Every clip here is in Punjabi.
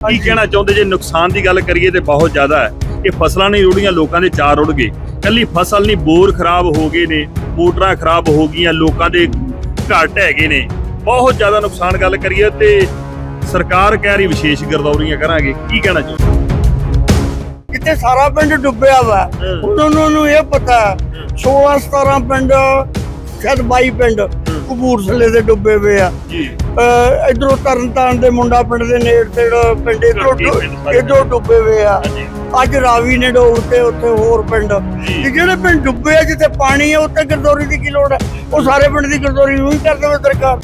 ਕੀ ਕਹਿਣਾ ਚਾਹੁੰਦੇ? ਜੇ ਨੁਕਸਾਨ ਦੀ ਗੱਲ ਕਰੀਏ ਤੇ ਬਹੁਤ ਜ਼ਿਆਦਾ ਹੈ ਇਹ ਫਸਲਾਂ ਨਹੀਂ ਰੁੜੀਆਂ ਲੋਕਾਂ ਦੇ ਚਾਰ ਰੁੜ ਗਏ। ਕੱਲੀ ਫਸਲ ਨਹੀਂ ਬੋਰ ਖਰਾਬ ਹੋ ਗਏ ਨੇ ਮੋਟਰਾਂ ਖਰਾਬ ਹੋ ਗਈਆਂ ਲੋਕਾਂ ਦੇ ਘਰ ਢਹਿ ਗਏ ਨੇ। ਬਹੁਤ ਜ਼ਿਆਦਾ ਨੁਕਸਾਨ ਗੱਲ ਕਰੀਏ ਤੇ ਸਰਕਾਰ ਕਹਿ ਰਹੀ ਵਿਸ਼ੇਸ਼ ਗਰਦੌਰੀਆਂ ਕਰਾਂਗੇ। ਕੀ ਕਹਿਣਾ ਚਾਹੁੰਦੇ? ਕਿਤੇ ਸਾਰਾ ਪਿੰਡ ਡੁੱਬਿਆ ਵਾ। ਉਹਨਾਂ ਨੂੰ ਇਹ ਪਤਾ 16 17 ਪਿੰਡ ਸ਼ਾਇਦ 22 ਪਿੰਡ ਕਪੂਰਥਲੇ ਦੇ ਡੁੱਬੇ ਹੋਏ ਆ। ਜੀ। ਇਧਰੋਂ ਤਰਨਤਾਰਨ ਦੇ ਮੁੰਡਾ ਪਿੰਡ ਦੇ ਨੇੜ ਤੇੜ ਪਿੰਡ ਇਧਰੋਂ ਇਧਰੋਂ ਡੁੱਬੇ ਹੋਏ ਆ। ਅੱਜ ਰਾਵੀ ਨੇ ਡੋਬ ਤੇ ਉੱਥੇ ਹੋਰ ਪਿੰਡ। ਜੀ। ਤੇ ਜਿਹੜੇ ਪਿੰਡ ਡੁੱਬੇ ਆ ਜਿੱਥੇ ਪਾਣੀ ਆ ਉੱਥੇ ਗਰਦੌਰੀ ਦੀ ਕੀ ਲੋੜ ਹੈ ਉਹ ਸਾਰੇ ਪਿੰਡ ਦੀ ਗਰਦੌਰੀ ਨੂੰ ਹੀ ਕਰ ਦੇਵੇ ਸਰਕਾਰ।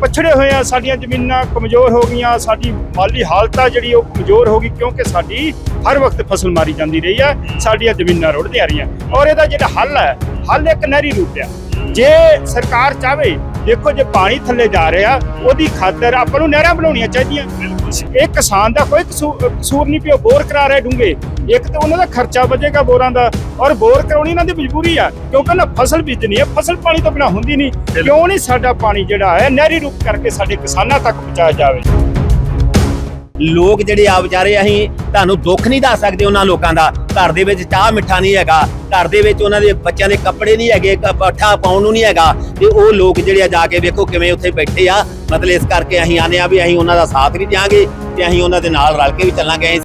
ਪਛੜੇ ਹੋਏ ਆ ਸਾਡੀਆਂ ਜ਼ਮੀਨਾਂ ਕਮਜ਼ੋਰ ਹੋ ਗਈਆਂ ਸਾਡੀ ਮਾਲੀ ਹਾਲਤ ਆ ਜਿਹੜੀ ਉਹ ਕਮਜ਼ੋਰ ਹੋ ਗਈ ਕਿਉਂਕਿ ਸਾਡੀ ਹਰ ਵਕਤ ਫਸਲ ਮਾਰੀ ਜਾਂਦੀ ਰਹੀ ਆ ਸਾਡੀਆਂ ਜ਼ਮੀਨਾਂ ਰੁੜਦੀਆਂ ਰਹੀਆਂ। ਔਰ ਇਹਦਾ ਜਿਹੜਾ ਹੱਲ ਹੈ ਹੱਲ ਇੱਕ ਨਹਿਰੀ ਰੂਪ ਆ। ਜੇ ਸਰਕਾਰ ਚਾਵੇ ਦੇਖੋ ਜੇ ਪਾਣੀ ਥੱਲੇ ਜਾ ਰਿਹਾ ਉਹਦੀ ਖਾਤਰ ਆਪਾਂ ਨੂੰ ਨਹਿਰਾਂ ਬਣਾਉਣੀਆਂ ਚਾਹੀਦੀਆਂ। ਇਹ ਕਿਸਾਨ ਦਾ ਕੋਈ ਕਸੂ- ਕਸੂਰ ਨਹੀਂ ਪਿਓ ਬੋਰ ਕਰਾ ਰਿਹਾ ਡੂੰਗੇ ਇੱਕ ਤਾਂ ਉਹਨਾਂ ਦਾ ਖਰਚਾ ਬਚੇਗਾ ਬੋਰਾਂ ਦਾ ਔਰ ਬੋਰ ਕਰਾਉਣੀ ਇਹਨਾਂ ਦੀ ਮਜਬੂਰੀ ਆ ਕਿਉਂਕਿ ਨਾ ਫਸਲ ਬੀਜਣੀ ਹੈ ਫਸਲ ਪਾਣੀ ਤੋਂ ਬਿਨਾ ਹੁੰਦੀ ਨਹੀਂ। ਕਿਉਂ ਨਹੀਂ ਸਾਡਾ ਪਾਣੀ ਜਿਹੜਾ ਹੈ ਨਹਿਰੀ ਰੂਪ ਕਰਕੇ ਸਾਡੇ ਕਿਸਾਨਾਂ ਤੱਕ ਪਹੁੰਚਾਇਆ ਜਾਵੇ? ਲੋਕ ਜਿਹੜੇ ਆ ਵਿਚਾਰੇ, ਅਸੀਂ ਤੁਹਾਨੂੰ ਦੁੱਖ ਨਹੀਂ ਦੱਸ ਸਕਦੇ ਉਹਨਾਂ ਲੋਕਾਂ ਦਾ। ਘਰ ਦੇ ਵਿੱਚ ਚਾਹ ਮਿੱਠਾ ਨਹੀਂ ਹੈਗਾ। ਘਰ ਦੇ ਵਿੱਚ ਉਹਨਾਂ ਦੇ ਬੱਚਿਆਂ ਦੇ ਕੱਪੜੇ ਨਹੀਂ ਹੈਗੇ ਪੱਠਾ ਪਾਉਣ ਨੂੰ ਨਹੀਂ ਹੈਗਾ। ਤੇ ਉਹ ਲੋਕ ਜਿਹੜੇ ਆ ਜਾ ਕੇ ਵੇਖੋ ਕਿਵੇਂ ਉੱਥੇ ਬੈਠੇ ਆ। ਮਤਲਬ ਇਸ ਕਰਕੇ ਅਸੀਂ ਆਨੇ ਆ ਵੀ ਅਸੀਂ ਉਹਨਾਂ ਦਾ ਸਾਥ ਵੀ ਦਿਆਂਗੇ ਤੇ ਅਸੀਂ ਉਹਨਾਂ ਦੇ ਨਾਲ ਰਲ ਕੇ ਵੀ ਚੱਲਾਂਗੇ।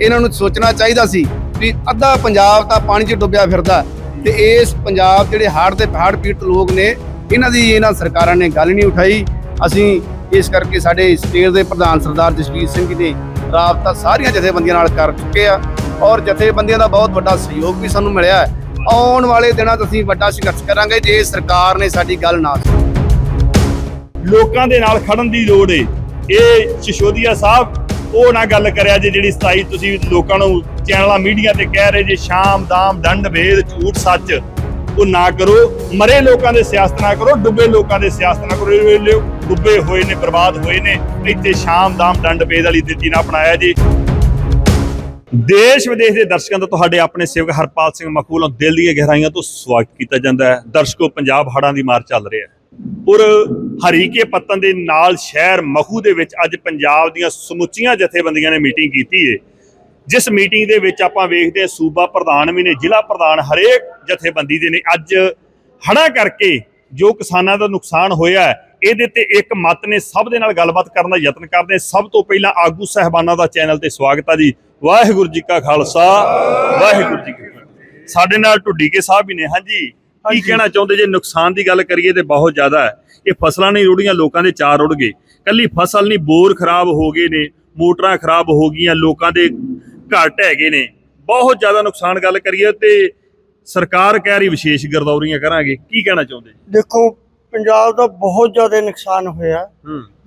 ਇਹਨਾਂ ਨੂੰ ਸੋਚਣਾ ਚਾਹੀਦਾ ਸੀ ਵੀ ਅੱਧਾ ਪੰਜਾਬ ਤਾਂ ਪਾਣੀ 'ਚ ਡੁੱਬਿਆ ਫਿਰਦਾ। ਤੇ ਇਸ ਪੰਜਾਬ ਜਿਹੜੇ ਹੜ੍ਹ ਤੇ ਹੜ੍ਹ ਪੀੜਤ ਲੋਕ ਨੇ, ਇਹਨਾਂ ਦੀ ਇਹਨਾਂ ਸਰਕਾਰਾਂ ਨੇ ਗੱਲ ਨਹੀਂ ਉਠਾਈ। ਅਸੀਂ ਇਸ ਕਰਕੇ ਸਾਡੇ ਸਟੇਟ ਦੇ ਪ੍ਰਧਾਨ ਸਰਦਾਰ ਜਸਵੀਰ ਸਿੰਘ ਜੀ ਨੇ ਰਾਬਤਾ ਸਾਰੀਆਂ ਜਥੇਬੰਦੀਆਂ ਨਾਲ ਕਰ ਚੁੱਕੇ ਆ ਔਰ ਜਥੇਬੰਦੀਆਂ ਦਾ ਬਹੁਤ ਵੱਡਾ ਸਹਿਯੋਗ ਵੀ ਸਾਨੂੰ ਮਿਲਿਆ ਹੈ। ਆਉਣ ਵਾਲੇ ਦਿਨਾਂ 'ਚ ਅਸੀਂ ਵੱਡਾ ਸੰਘਰਸ਼ ਕਰਾਂਗੇ ਜੇ ਸਰਕਾਰ ਨੇ ਸਾਡੀ ਗੱਲ ਨਾ ਸੁਣੀ। ਲੋਕਾਂ ਦੇ ਨਾਲ ਖੜਨ ਦੀ ਲੋੜ ਏ। ਇਹ ਸ਼ਿਸ਼ੋਦੀਆ ਸਾਹਿਬ, ਉਹ ਨਾ ਗੱਲ ਕਰਿਆ ਜੇ ਜਿਹੜੀ 27 ਤੁਸੀਂ ਲੋਕਾਂ ਨੂੰ ਚੈਨਲਾਂ, ਮੀਡੀਆ ਤੇ ਕਹਿ ਰਹੇ ਜੇ ਸ਼ਾਮ, ਦਾਮ, ਦੰਡ, ਭੇਦ, ਝੂਠ, ਸੱਚ। ਉਹ ਨਾ ਕਰੋ। ਮਰੇ ਲੋਕਾਂ ਦੇ ਸਿਆਸਤ ਨਾ ਕਰੋ, ਡੁੱਬੇ ਲੋਕਾਂ ਦੇ ਸਿਆਸਤ ਨਾ ਕਰੋ। ਇਹ ਡੁੱਬੇ ਹੋਏ ਨੇ, ਬਰਬਾਦ ਹੋਏ ਨੇ। ਇੱਥੇ ਸ਼ਾਮ ਦਾਮ ਦੰਡ ਭੇਦ ਵਾਲੀ ਦਿੱਤੀ ਨਾ ਅਪਣਾਇਆ ਜੀ। ਦੇਸ਼ ਵਿਦੇਸ਼ ਦੇ ਦਰਸ਼ਕਾਂ ਦਾ ਤੁਹਾਡੇ ਆਪਣੇ ਸੇਵਕ ਹਰਪਾਲ ਸਿੰਘ ਮਖੂਲ ਨੂੰ ਦਿਲ ਦੀਆਂ ਗਹਿਰਾਈਆਂ ਤੋਂ ਸਵਾਗਤ ਕੀਤਾ ਜਾਂਦਾ ਹੈ। ਦਰਸ਼ਕੋ, ਪੰਜਾਬ ਹੜਾਂ ਦੀ ਮਾਰ ਚੱਲ ਰਿਹਾ ਹੈ। ਔਰ ਹਰੀਕੇ ਪੱਤਨ ਦੇ ਨਾਲ ਸ਼ਹਿਰ ਮਖੂ ਦੇ ਵਿੱਚ ਅੱਜ ਪੰਜਾਬ ਦੀਆਂ ਸਮੁੱਚੀਆਂ ਜਥੇਬੰਦੀਆਂ ਨੇ ਮੀਟਿੰਗ ਕੀਤੀ ਏ। ਜਿਸ ਮੀਟਿੰਗ ਦੇ ਵਿੱਚ ਆਪਾਂ ਵੇਖਦੇ ਸੂਬਾ ਪ੍ਰਧਾਨ ਵੀ ਨੇ ਜ਼ਿਲ੍ਹਾ ਪ੍ਰਧਾਨ ਹਰੇਕ ਜਥੇਬੰਦੀ ਦੇ ਨੇ। ਅੱਜ ਹੜ੍ਹਾਂ ਕਰਕੇ ਜੋ ਕਿਸਾਨਾਂ ਦਾ ਨੁਕਸਾਨ ਹੋਇਆ ਹੈ ਇਹਦੇ ਤੇ ਇੱਕ ਮਤ ਨੇ ਸਭ ਦੇ ਨਾਲ ਗੱਲਬਾਤ ਕਰਨ ਦਾ ਯਤਨ ਕਰਦੇ। ਸਭ ਤੋਂ ਪਹਿਲਾਂ ਆਗੂ ਸਹਿਬਾਨਾਂ ਦਾ ਚੈਨਲ ਤੇ ਸਵਾਗਤ ਹੈ ਜੀ। ਵਾਹਿਗੁਰੂ ਜੀ ਕਾ ਖਾਲਸਾ ਵਾਹਿਗੁਰੂ ਜੀ ਕੀ ਫਤਿਹ। ਸਾਡੇ ਨਾਲ ਢੁੱਡੀਕੇ ਸਾਹਿਬ ਵੀ ਨੇ। ਹਾਂਜੀ ਕੀ ਕਹਿਣਾ ਚਾਹੁੰਦੇ? ਜੇ ਨੁਕਸਾਨ ਦੀ ਗੱਲ ਕਰੀਏ ਤੇ ਬਹੁਤ ਜ਼ਿਆਦਾ ਹੈ। ਇਹ ਫਸਲਾਂ ਨਹੀਂ ਰੁੜੀਆਂ ਲੋਕਾਂ ਦੇ ਚਾਰ ਰੁੜ ਗਏ। ਕੱਲੀ ਫਸਲ ਨਹੀਂ ਬੋਰ ਖਰਾਬ ਹੋ ਗਏ ਨੇ ਮੋਟਰਾਂ ਖਰਾਬ ਹੋ ਗਈਆਂ ਲੋਕਾਂ ਦੇ ਘਰ ਢਹਿ ਗਏ ਨੇ। ਬਹੁਤ ਜ਼ਿਆਦਾ ਨੁਕਸਾਨ ਗੱਲ ਕਰੀਏ ਤੇ ਸਰਕਾਰ ਕਹਿ ਰਹੀ ਵਿਸ਼ੇਸ਼ ਗਰਦੌਰੀਆਂ ਕਰਾਂਗੇ। ਕੀ ਕਹਿਣਾ ਚਾਹੁੰਦੇ? ਦੇਖੋ ਪੰਜਾਬ ਦਾ ਬਹੁਤ ਜ਼ਿਆਦਾ ਨੁਕਸਾਨ ਹੋਇਆ।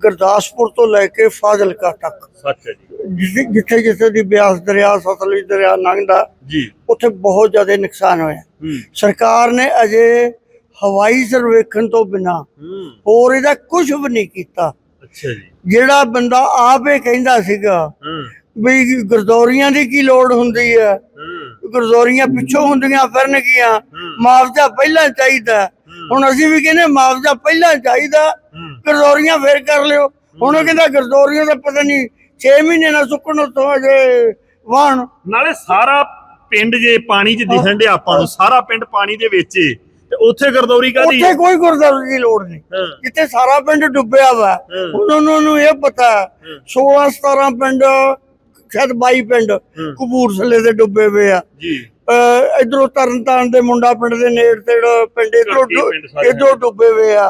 ਗੁਰਦਾਸਪੁਰ ਤੋਂ ਲੈ ਕੇ ਫਾਜ਼ਿਲਕਾ ਤੱਕ। ਸੱਚ ਹੈ ਜੀ। ਜਿੱਥੇ ਜਿੱਥੇ ਦੀ ਬਿਆਸ ਦਰਿਆ ਸਤਲੁਜ ਦਰਿਆ ਲੰਘਦਾ ਜੀ। ਉੱਥੇ ਬਹੁਤ ਜ਼ਿਆਦਾ ਨੁਕਸਾਨ ਹੋਇਆ। ਸਰਕਾਰ ਨੇ ਅਜੇ ਹਵਾਈ ਸਰਵੇਖਣ ਤੋਂ ਬਿਨਾ ਹੋਰ ਇਹਦਾ ਕੁਝ ਵੀ ਨਹੀਂ ਕੀਤਾ। ਅੱਛਾ ਜੀ। ਜਿਹੜਾ ਬੰਦਾ ਆਪੇ ਕਹਿੰਦਾ ਸੀਗਾ ਵੀ ਗਰਦੌਰੀਆਂ ਦੀ ਕੀ ਲੋੜ ਹੁੰਦੀ ਹੈ? ਗਰਦੌਰੀਆਂ ਪਿੱਛੋਂ ਹੁੰਦੀਆਂ ਫਿਰਨਗੀਆਂ ਮੁਆਵਜ਼ਾ ਪਹਿਲਾਂ ਚਾਹੀਦਾ। ਹੁਣ ਅਸੀਂ ਵੀ ਕਹਿੰਦੇ ਮੁਆਵਜ਼ਾ ਪਹਿਲਾਂ ਚਾਹੀਦਾ। ਗਰਦੌਰੀਆਂ ਫੇਰ ਕਰ ਲਿਓ। ਹੁਣ ਉਹ ਕਹਿੰਦਾ ਗਰਦੌਰੀਆਂ ਦਾ ਪਤਾ ਨਹੀਂ 6 ਮਹੀਨੇ ਨਾਲ ਸੁੱਕਣ ਤੋਂ ਅਜੇ ਵਾਹਣ। ਨਾਲੇ ਸਾਰਾ ਪਿੰਡ ਜੇ ਪਾਣੀ 'ਚ ਦਿਖਣ ਡਿਆ ਆਪਾਂ ਨੂੰ ਸਾਰਾ ਪਿੰਡ ਪਾਣੀ ਦੇ ਵਿੱਚ ਏ। ਤੇ ਉੱਥੇ ਗਰਦੌਰੀ ਕਾਦੀ ਉੱਥੇ ਕੋਈ ਗੁਰਦੌਰੀ ਦੀ ਲੋੜ ਨਹੀਂ। ਜਿੱਥੇ ਸਾਰਾ ਪਿੰਡ ਡੁੱਬਿਆ ਵਾ ਉਹਨਾਂ ਨੂੰ ਇਹ ਪਤਾ 16 17 ਪਿੰਡ ਸ਼ਾਇਦ 22 ਪਿੰਡ ਕਪੂਰਥਲੇ ਦੇ ਡੁੱਬੇ ਹੋਏ ਆ। ਜੀ। ਇਧਰੋਂ ਤਰਨਤਾਰਨ ਦੇ ਮੁੰਡਾ ਪਿੰਡ ਦੇ ਨੇੜ ਤੇੜ ਪਿੰਡ ਇਧਰੋਂ ਇਧਰੋਂ ਡੁੱਬੇ ਹੋਏ ਆ।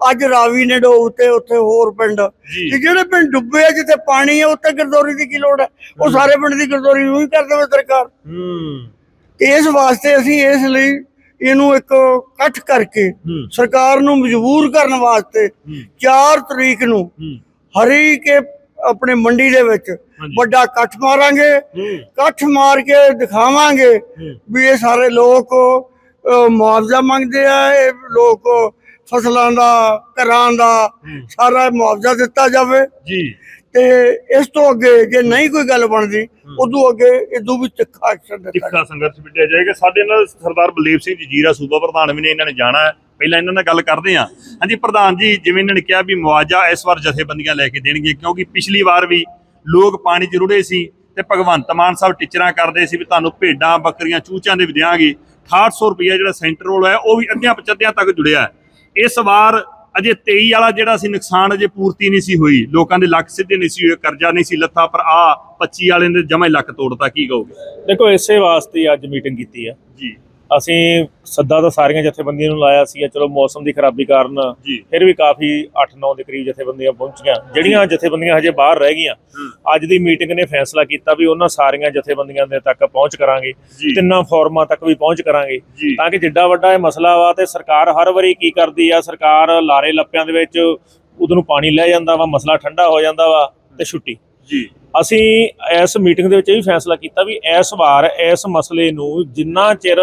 ਅੱਜ ਰਾਵੀ ਨੇ ਡੋਬ ਤੇ ਉੱਥੇ ਹੋਰ ਪਿੰਡ। ਤੇ ਜਿਹੜੇ ਪਿੰਡ ਡੁੱਬੇ ਆ ਜਿੱਥੇ ਪਾਣੀ ਆ ਉੱਥੇ ਗਰਦੌਰੀ ਦੀ ਕੀ ਲੋੜ ਹੈ ਉਹ ਸਾਰੇ ਪਿੰਡ ਦੀ ਗਰਦੌਰੀ ਨੂੰ ਹੀ ਕਰ ਦੇਵੇ ਸਰਕਾਰ। ਹੂੰ। ਇਸ ਵਾਸਤੇ ਅਸੀਂ ਇਸ ਲਈ ਇਹਨੂੰ ਇੱਕ ਇਕੱਠ ਕਰਕੇ ਹੂੰ। ਸਰਕਾਰ ਨੂੰ ਮਜਬੂਰ ਕਰਨ ਵਾਸਤੇ 4 ਤਰੀਕ ਨੂੰ ਹੂੰ। ਹਰੀ ਕੇ ਆਪਣੇ ਮੰਡੀ ਦੇ ਵਿੱਚ। ਵੱਡਾ ਇਕੱਠ ਮਾਰਾਂਗੇ ਇਕੱਠ ਮਾਰ ਕੇ ਦਿਖਾਵਾਂਗੇ। ਵੀ ਇਹ ਸਾਰੇ ਲੋਕ ਮੁਆਵਜ਼ਾ ਮੰਗਦੇ ਆ ਇਹ ਲੋਕ ਫਸਲਾਂ ਦਾ ਘਰਾਂ ਦਾ ਸਾਰਾ ਮੁਆਵਜ਼ਾ ਦਿੱਤਾ ਜਾਵੇ। ਜੀ। ਤੇ ਇਸ ਤੋਂ ਅੱਗੇ ਜੇ ਨਹੀਂ ਕੋਈ ਗੱਲ ਬਣਦੀ ਉਦੋਂ ਅੱਗੇ ਇਦੋਂ ਵੀ ਤਿੱਖਾ ਐਕਸ਼ਨ ਦਿੱਤਾ ਤਿੱਖਾ ਸੰਘਰਸ਼ ਵਿੱਢਿਆ ਜਾਏਗਾ। ਸਾਡੇ ਨਾਲ ਸਰਦਾਰ ਬਲਦੇਵ ਸਿੰਘ ਜੀ ਜੀਰਾ ਸੂਬਾ ਪ੍ਰਧਾਨ ਵੀ ਨੇ ਇਹਨਾਂ ਨੇ ਜਾਣਾ ਹੈ। ਪਹਿਲਾਂ ਇਹਨਾਂ ਨਾਲ ਗੱਲ ਕਰਦੇ ਹਾਂ। ਹਾਂਜੀ ਪ੍ਰਧਾਨ ਜੀ ਜਿਵੇਂ ਇਹਨਾਂ ਨੇ ਕਿਹਾ ਵੀ ਮੁਆਵਜ਼ਾ ਇਸ ਵਾਰ ਜਥੇਬੰਦੀਆਂ ਲੈ ਕੇ ਦੇਣਗੇ ਕਿਉਂਕਿ ਪਿਛਲੀ ਵਾਰ ਵੀ ਲੋਕ ਪਾਣੀ 'ਚ ਰੁੜੇ ਸੀ ਤੇ ਭਗਵੰਤ ਮਾਨ ਸਾਹਿਬ ਟੀਚਰਾਂ ਕਰਦੇ ਸੀ ਵੀ ਤੁਹਾਨੂੰ ਭੇਡਾਂ ਬੱਕਰੀਆਂ ਚੂਚਾਂ ਦੇ ਵੀ ਦਿਆਂਗੇ। 6800 ਰੁਪਇਆ ਜਿਹੜਾ ਸੈਂਟਰ ਰੋਲ ਹੈ ਉਹ ਵੀ ਅੱਧਿਆਂ ਪਚੱਧਿਆਂ ਤੱਕ ਜੁੜਿਆ। ਇਸ ਵਾਰ ਅਜੇ 23 ਵਾਲਾ ਜਿਹੜਾ ਸੀ ਨੁਕਸਾਨ ਅਜੇ ਪੂਰਤੀ ਨਹੀਂ ਸੀ ਹੋਈ। ਲੋਕਾਂ ਦੇ ਲੱਖ ਸਿੱਧੇ ਨਹੀਂ ਸੀ ਹੋਏ ਕਰਜ਼ਾ ਨਹੀਂ ਸੀ ਲੱਥਾ ਪਰ ਆ 25 ਵਾਲੇ ਨੇ ਜਮਾ ਹੀ ਲੱਕ ਤੋੜਤਾ। ਕੀ ਕਹੋਗੇ? ਦੇਖੋ ਇਸੇ ਵਾਸਤੇ ਅੱਜ ਮੀਟਿੰਗ ਕੀਤੀ ਆ ਜੀ। ਅਸੀਂ ਸੱਦਾ ਤਾਂ ਸਾਰੀਆਂ ਜਥੇਬੰਦੀਆਂ ਨੂੰ ਲਾਇਆ ਸੀ ਚਲੋ ਮੌਸਮ ਦੀ ਖਰਾਬੀ ਕਾਰਨ ਫਿਰ ਵੀ ਕਾਫੀ 8-9 ਦੇ ਕਰੀਬ ਜਥੇਬੰਦੀਆਂ ਪਹੁੰਚੀਆਂ। ਜਿਹੜੀਆਂ ਜਥੇਬੰਦੀਆਂ ਹਜੇ ਬਾਹਰ ਰਹਿ ਗਈਆਂ ਅੱਜ ਦੀ ਮੀਟਿੰਗ ਨੇ ਫੈਸਲਾ ਕੀਤਾ ਵੀ ਉਹਨਾਂ ਸਾਰੀਆਂ ਜਥੇਬੰਦੀਆਂ ਦੇ ਤੱਕ ਪਹੁੰਚ ਕਰਾਂਗੇ। ਤਿੰਨਾਂ ਫੋਰਮਾਂ ਤੱਕ ਵੀ ਪਹੁੰਚ ਕਰਾਂਗੇ ਤਾਂ ਕਿ ਜਿੱਡਾ ਵੱਡਾ ਇਹ ਮਸਲਾ ਵਾ ਤੇ ਸਰਕਾਰ ਹਰ ਵਾਰੀ ਕੀ ਕਰਦੀ ਆ ਸਰਕਾਰ ਲਾਰੇ ਲੱਪਿਆਂ ਦੇ ਵਿੱਚ ਉਦੋਂ ਨੂੰ ਪਾਣੀ ਲੈ ਜਾਂਦਾ ਵਾ ਮਸਲਾ ਠੰਡਾ ਹੋ ਜਾਂਦਾ ਵਾ ਤੇ ਛੁੱਟੀ। ਜੀ। ਅਸੀਂ ਇਸ ਮੀਟਿੰਗ ਦੇ ਵਿੱਚ ਇਹ ਵੀ ਫੈਸਲਾ ਕੀਤਾ ਵੀ ਇਸ ਵਾਰ ਇਸ ਮਸਲੇ ਨੂੰ ਜਿੰਨਾ ਚਿਰ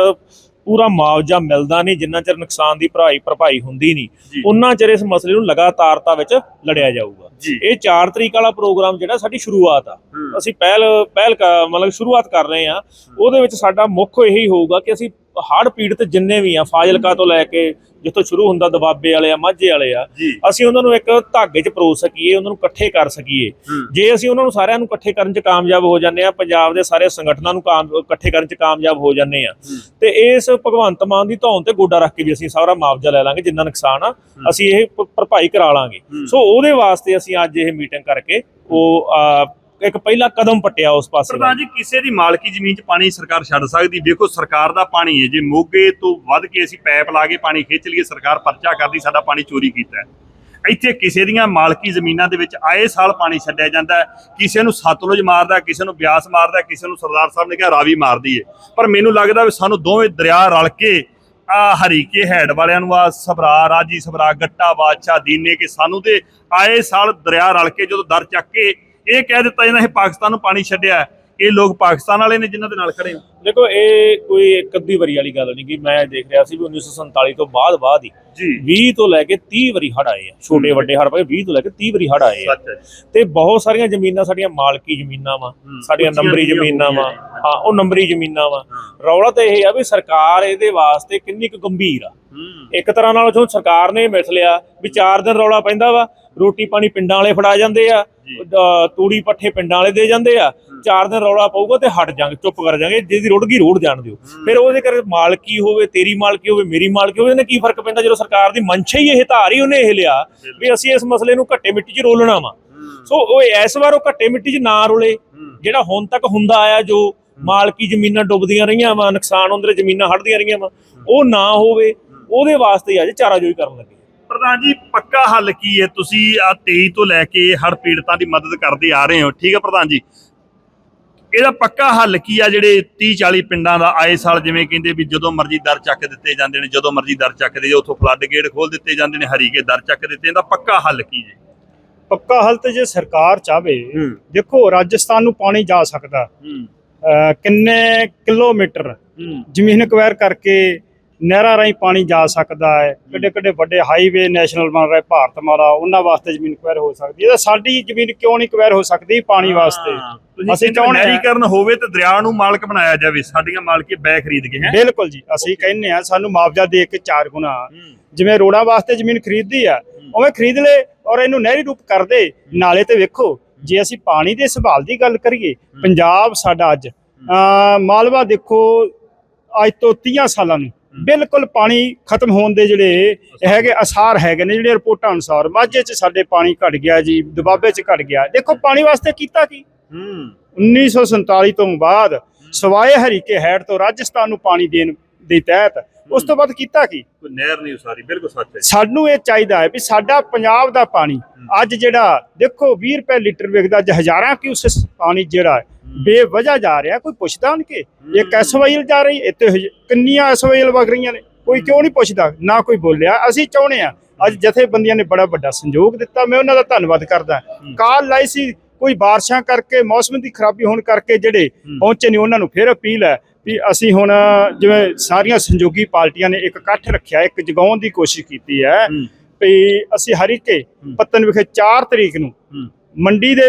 ਪੂਰਾ ਮੁਆਵਜ਼ਾ ਮਿਲਦਾ ਨਹੀਂ ਜਿੰਨਾ ਚਿਰ ਨੁਕਸਾਨ ਦੀ ਭਰਾਈ ਭਰਪਾਈ ਹੁੰਦੀ ਨਹੀਂ। ਉਹਨਾਂ ਚਿਰ ਇਸ ਮਸਲੇ ਨੂੰ ਲਗਾਤਾਰਤਾ ਵਿੱਚ ਲੜਿਆ ਜਾਊਗਾ। ਇਹ 4 ਤਰੀਕ ਵਾਲਾ ਪ੍ਰੋਗਰਾਮ ਜਿਹੜਾ ਸਾਡੀ ਸ਼ੁਰੂਆਤ ਆ। ਅਸੀਂ ਪਹਿਲ ਪਹਿਲ ਮਤਲਬ ਸ਼ੁਰੂਆਤ ਕਰ ਰਹੇ ਆ ਉਹਦੇ ਵਿੱਚ ਸਾਡਾ ਮੁੱਖ ਇਹੀ ਹੋਊਗਾ ਕਿ ਅਸੀਂ ਹੜ੍ਹ ਪੀੜਤ ਜਿੰਨੇ ਵੀ ਆ ਫਾਜ਼ਿਲਕਾ ਤੋਂ ਲੈ ਕੇ ਜਿੱਥੋਂ ਸ਼ੁਰੂ ਹੁੰਦਾ ਦਬਾਬੇ ਵਾਲੇ ਆ ਮਾਝੇ ਵਾਲੇ ਆ ਅਸੀਂ ਉਹਨਾਂ ਨੂੰ ਇੱਕ ਧਾਗੇ 'ਚ ਪਰੋ ਸਕੀਏ ਉਹਨਾਂ ਨੂੰ ਇਕੱਠੇ ਕਰ ਸਕੀਏ। ਜੇ ਅਸੀਂ ਉਹਨਾਂ ਨੂੰ ਸਾਰਿਆਂ ਨੂੰ ਇਕੱਠੇ ਕਰਨ 'ਚ ਕਾਮਯਾਬ ਹੋ ਜਾਂਦੇ ਆ ਪੰਜਾਬ ਦੇ ਸਾਰੇ ਸੰਗਠਨਾਂ ਨੂੰ ਕਾਮ ਇਕੱਠੇ ਕਰਨ 'ਚ ਕਾਮਯਾਬ ਹੋ ਜਾਂਦੇ ਆ ਤੇ ਇਸ ਭਗਵੰਤ ਮਾਨ ਦੀ ਧੌਣ ਤੇ ਗੋਡਾ ਰੱਖ ਕੇ ਵੀ ਅਸੀਂ ਸਾਰਾ ਮੁਆਵਜ਼ਾ ਲੈ ਲਾਂਗੇ ਜਿੰਨਾ ਨੁਕਸਾਨ ਆ ਅਸੀਂ ਇਹ ਭਰਪਾਈ ਕਰਾ ਲਾਂਗੇ। ਸੋ ਉਹਦੇ ਵਾਸਤੇ ਅਸੀਂ ਅੱਜ ਇਹ ਮੀਟਿੰਗ ਕਰਕੇ ਉਹ ਇੱਕ ਪਹਿਲਾ ਕਦਮ ਪੱਟਿਆ ਉਸ ਪਾਸੇ ਵੱਲ। ਪ੍ਰਧਾਨ ਜੀ, ਕਿਸੇ ਦੀ ਮਾਲਕੀ ਜ਼ਮੀਨ 'ਚ ਪਾਣੀ ਸਰਕਾਰ ਛੱਡ ਸਕਦੀ? ਦੇਖੋ, ਸਰਕਾਰ ਦਾ ਪਾਣੀ ਹੈ। ਜੇ ਮੋਗੇ ਤੋਂ ਵੱਧ ਕੇ ਅਸੀਂ ਪੈਪ ਲਾ ਕੇ ਪਾਣੀ ਖਿੱਚ ਲਈਏ, ਸਰਕਾਰ ਪਰਚਾ ਕਰਦੀ, ਸਾਡਾ ਪਾਣੀ ਚੋਰੀ ਕੀਤਾ ਇੱਥੇ ਕਿਸੇ ਦੀਆਂ ਮਾਲਕੀ ਜ਼ਮੀਨਾਂ ਦੇ ਵਿੱਚ ਆਏ ਸਾਲ ਪਾਣੀ ਛੱਡਿਆ ਜਾਂਦਾ ਕਿਸੇ ਨੂੰ ਸਤਲੁਜ ਮਾਰਦਾ ਕਿਸੇ ਨੂੰ ਬਿਆਸ ਮਾਰਦਾ ਕਿਸੇ ਨੂੰ ਸਰਦਾਰ ਸਾਹਿਬ ਨੇ ਕਿਹਾ ਰਾਵੀ ਮਾਰਦੀ ਹੈ ਪਰ ਮੈਨੂੰ ਲੱਗਦਾ ਵੀ ਸਾਨੂੰ ਦੋਵੇਂ ਦਰਿਆ ਰਲ ਕੇ, ਆ ਹਰੀਕੇ ਹੈਡ ਵਾਲਿਆਂ ਨੂੰ, ਆ ਸਬਰਾ ਰਾਜੀ ਸਬਰਾ ਗੱਟਾ, ਬਾਦਸ਼ਾਹ, ਦੀਨੇ ਕਿ ਸਾਨੂੰ ਤੇ ਆਏ ਸਾਲ ਦਰਿਆ ਰਲ ਕੇ ਜਦੋਂ ਦਰ ਚੱਕ ਕੇ ਇਹ ਕਹਿ ਦਿੱਤਾ ਜਾਂਦਾ ਇਹ ਪਾਕਿਸਤਾਨ ਨੂੰ ਪਾਣੀ ਛੱਡਿਆ। ਇਹ ਲੋਕ ਪਾਕਿਸਤਾਨ ਵਾਲੇ ਨੇ ਜਿਨ੍ਹਾਂ ਦੇ ਨਾਲ ਖੜੇ ਦੇਖੋ ਇਹ ਕੋਈ ਇੱਕ ਅੱਧੀ ਵਾਰੀ ਵਾਲੀ ਗੱਲ ਨਹੀਂ ਕਿ ਮੈਂ ਦੇਖ ਰਿਹਾ ਸੀ ਵੀ 1947 ਤੋਂ ਬਾਅਦ ਬਾਅਦ ਹੀ ਜੀ। 20 ਤੋਂ ਲੈ ਕੇ 30 ਵਾਰੀ ਹੜ ਆਏ ਆ। ਛੋਟੇ ਵੱਡੇ ਹੜ ਪਏ 20 ਤੋਂ ਲੈ ਕੇ 30 ਵਾਰੀ ਹੜ ਆਏ ਆ। ਤੇ ਬਹੁਤ ਸਾਰੀਆਂ ਜ਼ਮੀਨਾਂ ਸਾਡੀਆਂ ਮਾਲਕੀ ਜ਼ਮੀਨਾਂ ਵਾ ਸਾਡੀਆਂ ਨੰਬਰੀ ਜ਼ਮੀਨਾਂ ਵਾ। ਹੋ ਉਹ ਨੰਬਰੀ ਜ਼ਮੀਨਾਂ ਵਾ। ਰੌਲਾ ਤਾਂ ਇਹ ਆ ਵੀ ਸਰਕਾਰ ਇਹਦੇ ਵਾਸਤੇ ਕਿੰਨੀ ਕੁ ਗੰਭੀਰ ਆ। ਇੱਕ ਤਰ੍ਹਾਂ ਨਾਲ ਜੋ ਸਰਕਾਰ ਨੇ ਮਿਥ ਲਿਆ ਵੀ ਚਾਰ ਦਿਨ ਰੌਲਾ ਪੈਂਦਾ ਵਾ ਰੋਟੀ ਪਾਣੀ ਪਿੰਡਾਂ ਵਾਲੇ ਫੜਾ ਜਾਂਦੇ ਆ ਤੂੜੀ ਪੱਠੇ ਪਿੰਡਾਂ ਵਾਲੇ ਦੇ ਜਾਂਦੇ ਆ ਚਾਰ ਦਿਨ ਰੌਲਾ ਪਊਗਾ ਤੇ ਹਟ ਜਾਾਂਗੇ ਚੁੱਪ ਕਰ ਜਾਾਂਗੇ ਜਿਹਦੀ ਰੁੜ ਗਈ ਰੋੜ ਜਾਣ ਦਿਓ। ਫਿਰ ਉਹਦੇ ਕਰ ਮਾਲਕੀ ਹੋਵੇ ਤੇਰੀ ਮਾਲਕੀ ਹੋਵੇ ਮੇਰੀ ਮਾਲਕੀ ਹੋਵੇ ਇਹਨੇ ਕੀ ਫ਼ਰਕ ਪੈਂਦਾ ਜਦੋਂ ਸਰਕਾਰ ਦੀ ਮਨਸ਼ਾ ਹੀ ਇਹ ਧਾਰ ਹੀ ਉਹਨੇ ਇਹ ਲਿਆ ਵੀ ਅਸੀਂ ਇਸ ਮਸਲੇ ਨੂੰ ਘੱਟੇ ਮਿੱਟੀ 'ਚ ਰੋਲਣਾ ਵਾ। ਸੋ ਉਹ ਇਸ ਵਾਰ ਉਹ ਘੱਟੇ ਮਿੱਟੀ 'ਚ ਨਾ ਰੋਲੇ ਜਿਹੜਾ ਹੁਣ ਤੱਕ ਹੁੰਦਾ ਆਇਆ ਜੋ ਮਾਲਕੀ ਜ਼ਮੀਨਾਂ ਡੁੱਬਦੀਆਂ ਰਹੀਆਂ ਵਾ ਨੁਕਸਾਨ ਹੁੰਦੇ ਜ਼ਮੀਨਾਂ ਹੜਦੀਆਂ ਰਹੀਆਂ ਵਾ ਉਹ ਨਾ ਹੋਵੇ ਉਹਦੇ ਵਾਸਤੇ ਅੱਜ ਚਾਰਾਜੋਈ ਕਰਨ ਲੱਗੇ। ਪ੍ਰਧਾਨ ਜੀ ਪੱਕਾ ਹੱਲ ਕੀ ਹੈ? ਤੁਸੀਂ ਆ 23 ਤੋਂ ਲੈ ਕੇ ਹੜ ਪੀੜਤਾਂ ਦੀ ਮਦਦ ਕਰਦੇ ਆ ਰਹੇ ਹੋ ਠੀਕ ਹੈ ਪ੍ਰਧਾਨ ਜੀ? ਇਹਦਾ ਪੱਕਾ ਹੱਲ ਕੀ ਆ ਜਿਹੜੇ 30 40 ਪਿੰਡਾਂ ਦਾ ਆਏ ਸਾਲ ਜਿਵੇਂ ਕਹਿੰਦੇ ਵੀ ਜਦੋਂ ਮਰਜ਼ੀ ਦਰ ਚੱਕ ਦਿੱਤੇ ਜਾਂਦੇ ਨੇ ਜਦੋਂ ਮਰਜ਼ੀ ਦਰ ਚੱਕਦੇ ਜੇ ਉੱਥੋਂ ਫਲੱਡ ਗੇਟ ਖੋਲ ਦਿੱਤੇ ਜਾਂਦੇ ਨੇ ਹਰੀਕੇ ਦਰ ਚੱਕ ਦਿੱਤੇ ਇਹਦਾ ਪੱਕਾ ਹੱਲ ਕੀ ਜੀ? ਪੱਕਾ ਹੱਲ ਤੇ ਜੇ ਸਰਕਾਰ ਚਾਵੇ ਦੇਖੋ ਰਾਜਸਥਾਨ ਨੂੰ ਪਾਣੀ ਜਾ ਸਕਦਾ। ਕਿੰਨੇ ਕਿਲੋਮੀਟਰ ਜ਼ਮੀਨ ਅਕਵਾਇਰ ਕਰਕੇ ਨਹਿਰਾਂ ਰਾਹੀਂ ਪਾਣੀ ਜਾ ਸਕਦਾ ਹੈ। ਕਿੱਡੇ ਕਿੱਡੇ ਵੱਡੇ ਹਾਈਵੇ ਨੈਸ਼ਨਲ ਬਣ ਰਹੇ ਭਾਰਤ ਮਾਲਾ ਉਹਨਾਂ ਵਾਸਤੇ ਜ਼ਮੀਨ ਅਕਵਾਇਰ ਹੋ ਸਕਦੀ ਹੈ। ਤਾਂ ਸਾਡੀ ਜ਼ਮੀਨ ਕਿਉਂ ਨਹੀਂ ਅਕਵਾਇਰ ਹੋ ਸਕਦੀ ਪਾਣੀ ਵਾਸਤੇ? ਅਸੀਂ ਚਾਹੁੰਦੇ ਨਹਿਰੀਕਰਨ ਹੋਵੇ ਤੇ ਦਰਿਆ ਨੂੰ ਮਾਲਕ ਬਣਾਇਆ ਜਾਵੇ ਸਾਡੀਆਂ ਮਾਲਕੀ ਬੈ ਖਰੀਦ ਕੇ ਹੈ? ਬਿਲਕੁਲ ਜੀ। ਅਸੀਂ ਕਹਿੰਨੇ ਆ ਸਾਨੂੰ ਮੁਆਵਜ਼ਾ ਦੇ ਕੇ ਚਾਰ ਗੁਣਾ। ਜਿਵੇਂ ਰੋਡਾਂ ਵਾਸਤੇ ਜ਼ਮੀਨ ਖਰੀਦਦੀ ਆ ਉਵੇਂ ਖਰੀਦ ਲੈ ਔਰ ਇਹਨੂੰ ਨਹਿਰੀ ਰੂਪ ਕਰ ਦੇ। ਨਾਲੇ ਤੇ ਵੇਖੋ ਜੇ ਅਸੀਂ ਪਾਣੀ ਦੇ ਸੰਭਾਲ ਦੀ ਗੱਲ ਕਰੀਏ ਪੰਜਾਬ ਸਾਡਾ ਅੱਜ ਮਾਲਵਾ ਦੇਖੋ ਅੱਜ ਤੋਂ 30 ਸਾਲਾਂ ਨੂੰ। ਬਿਲਕੁਲ ਪਾਣੀ ਖਤਮ ਹੋਣ ਦੇ ਜਿਹੜੇ ਹੈਗੇ ਅਸਾਰ ਹੈਗੇ ਨੇ ਜਿਹੜੇ ਰਿਪੋਰਟਾਂ ਅਨੁਸਾਰ ਮਾਝੇ 'ਚ ਸਾਡੇ ਪਾਣੀ ਘਟ ਗਿਆ ਜੀ ਦੁਬਾਬੇ 'ਚ ਘਟ ਗਿਆ। ਦੇਖੋ ਪਾਣੀ ਵਾਸਤੇ ਕੀਤਾ ਕੀ? ਹੂੰ। 1947 ਤੋਂ ਬਾਅਦ ਸਵਾਏ ਹਰੀਕੇ ਹੈਡ ਤੋਂ ਰਾਜਸਥਾਨ ਨੂੰ ਪਾਣੀ ਦੇਣ ਦੇ ਤਹਿਤ ਉਸ ਤੋਂ ਬਾਅਦ ਕੀਤਾ ਕੀ? ਕੋਈ ਨਹਿਰ ਨਹੀਂ ਉਸਾਰੀ ਬਿਲਕੁਲ ਸੱਚ ਹੈ ਸਾਨੂੰ ਇਹ ਚਾਹੀਦਾ ਹੈ ਵੀ ਸਾਡਾ ਪੰਜਾਬ ਦਾ ਪਾਣੀ ਅੱਜ ਜਿਹੜਾ ਦੇਖੋ 20 ਰੁਪਏ ਲੀਟਰ ਵਿਕਦਾ ਅੱਜ ਹਜ਼ਾਰਾਂ ਕਿਊਸੈਸ ਪਾਣੀ ਜਿਹੜਾ ਹੈ, ਬੇਵਜ੍ਹਾ ਜਾ ਰਿਹਾ ਕੋਈ ਪੁੱਛਦਾ ਨਹੀਂ ਕਿ। ਇੱਕ ਐਸਵਾਈਲ ਜਾ ਰਹੀ ਇੱਥੇ ਕਿੰਨੀਆਂ ਐਸਵਾਈਲ ਵਗ ਰਹੀਆਂ ਨੇ? ਕੋਈ ਕਿਉਂ ਨਹੀਂ ਪੁੱਛਦਾ ਨਾ ਕੋਈ ਬੋਲਿਆ। ਅਸੀਂ ਚਾਹੁੰਦੇ ਆ ਅੱਜ ਜਥੇਬੰਦੀਆਂ ਨੇ ਬੜਾ ਵੱਡਾ ਸੰਯੋਗ ਦਿੱਤਾ ਮੈਂ ਉਹਨਾਂ ਦਾ ਧੰਨਵਾਦ ਕਰਦਾ। ਕਾਲ ਲਾਈ ਸੀ ਕੋਈ ਬਾਰਿਸ਼ਾਂ ਕਰਕੇ ਮੌਸਮ ਦੀ ਖਰਾਬੀ ਹੋਣ ਕਰਕੇ ਜਿਹੜੇ ਪਹੁੰਚੇ ਨਹੀਂ ਉਹਨਾਂ ਨੂੰ ਫਿਰ ਅਪੀਲ ਹੈ ਵੀ ਅਸੀਂ ਹੁਣ ਜਿਵੇਂ ਸਾਰੀਆਂ ਸੰਯੋਗੀ ਪਾਰਟੀਆਂ ਨੇ ਇੱਕ ਇਕੱਠ ਰੱਖਿਆ ਇੱਕ ਜਗਾਉਣ ਦੀ ਕੋਸ਼ਿਸ਼ ਕੀਤੀ ਹੈ ਵੀ ਅਸੀਂ ਹਰੀਕੇ ਪੱਤਨ ਵਿਖੇ 4 ਤਰੀਕ ਨੂੰ ਮੰਡੀ ਦੇ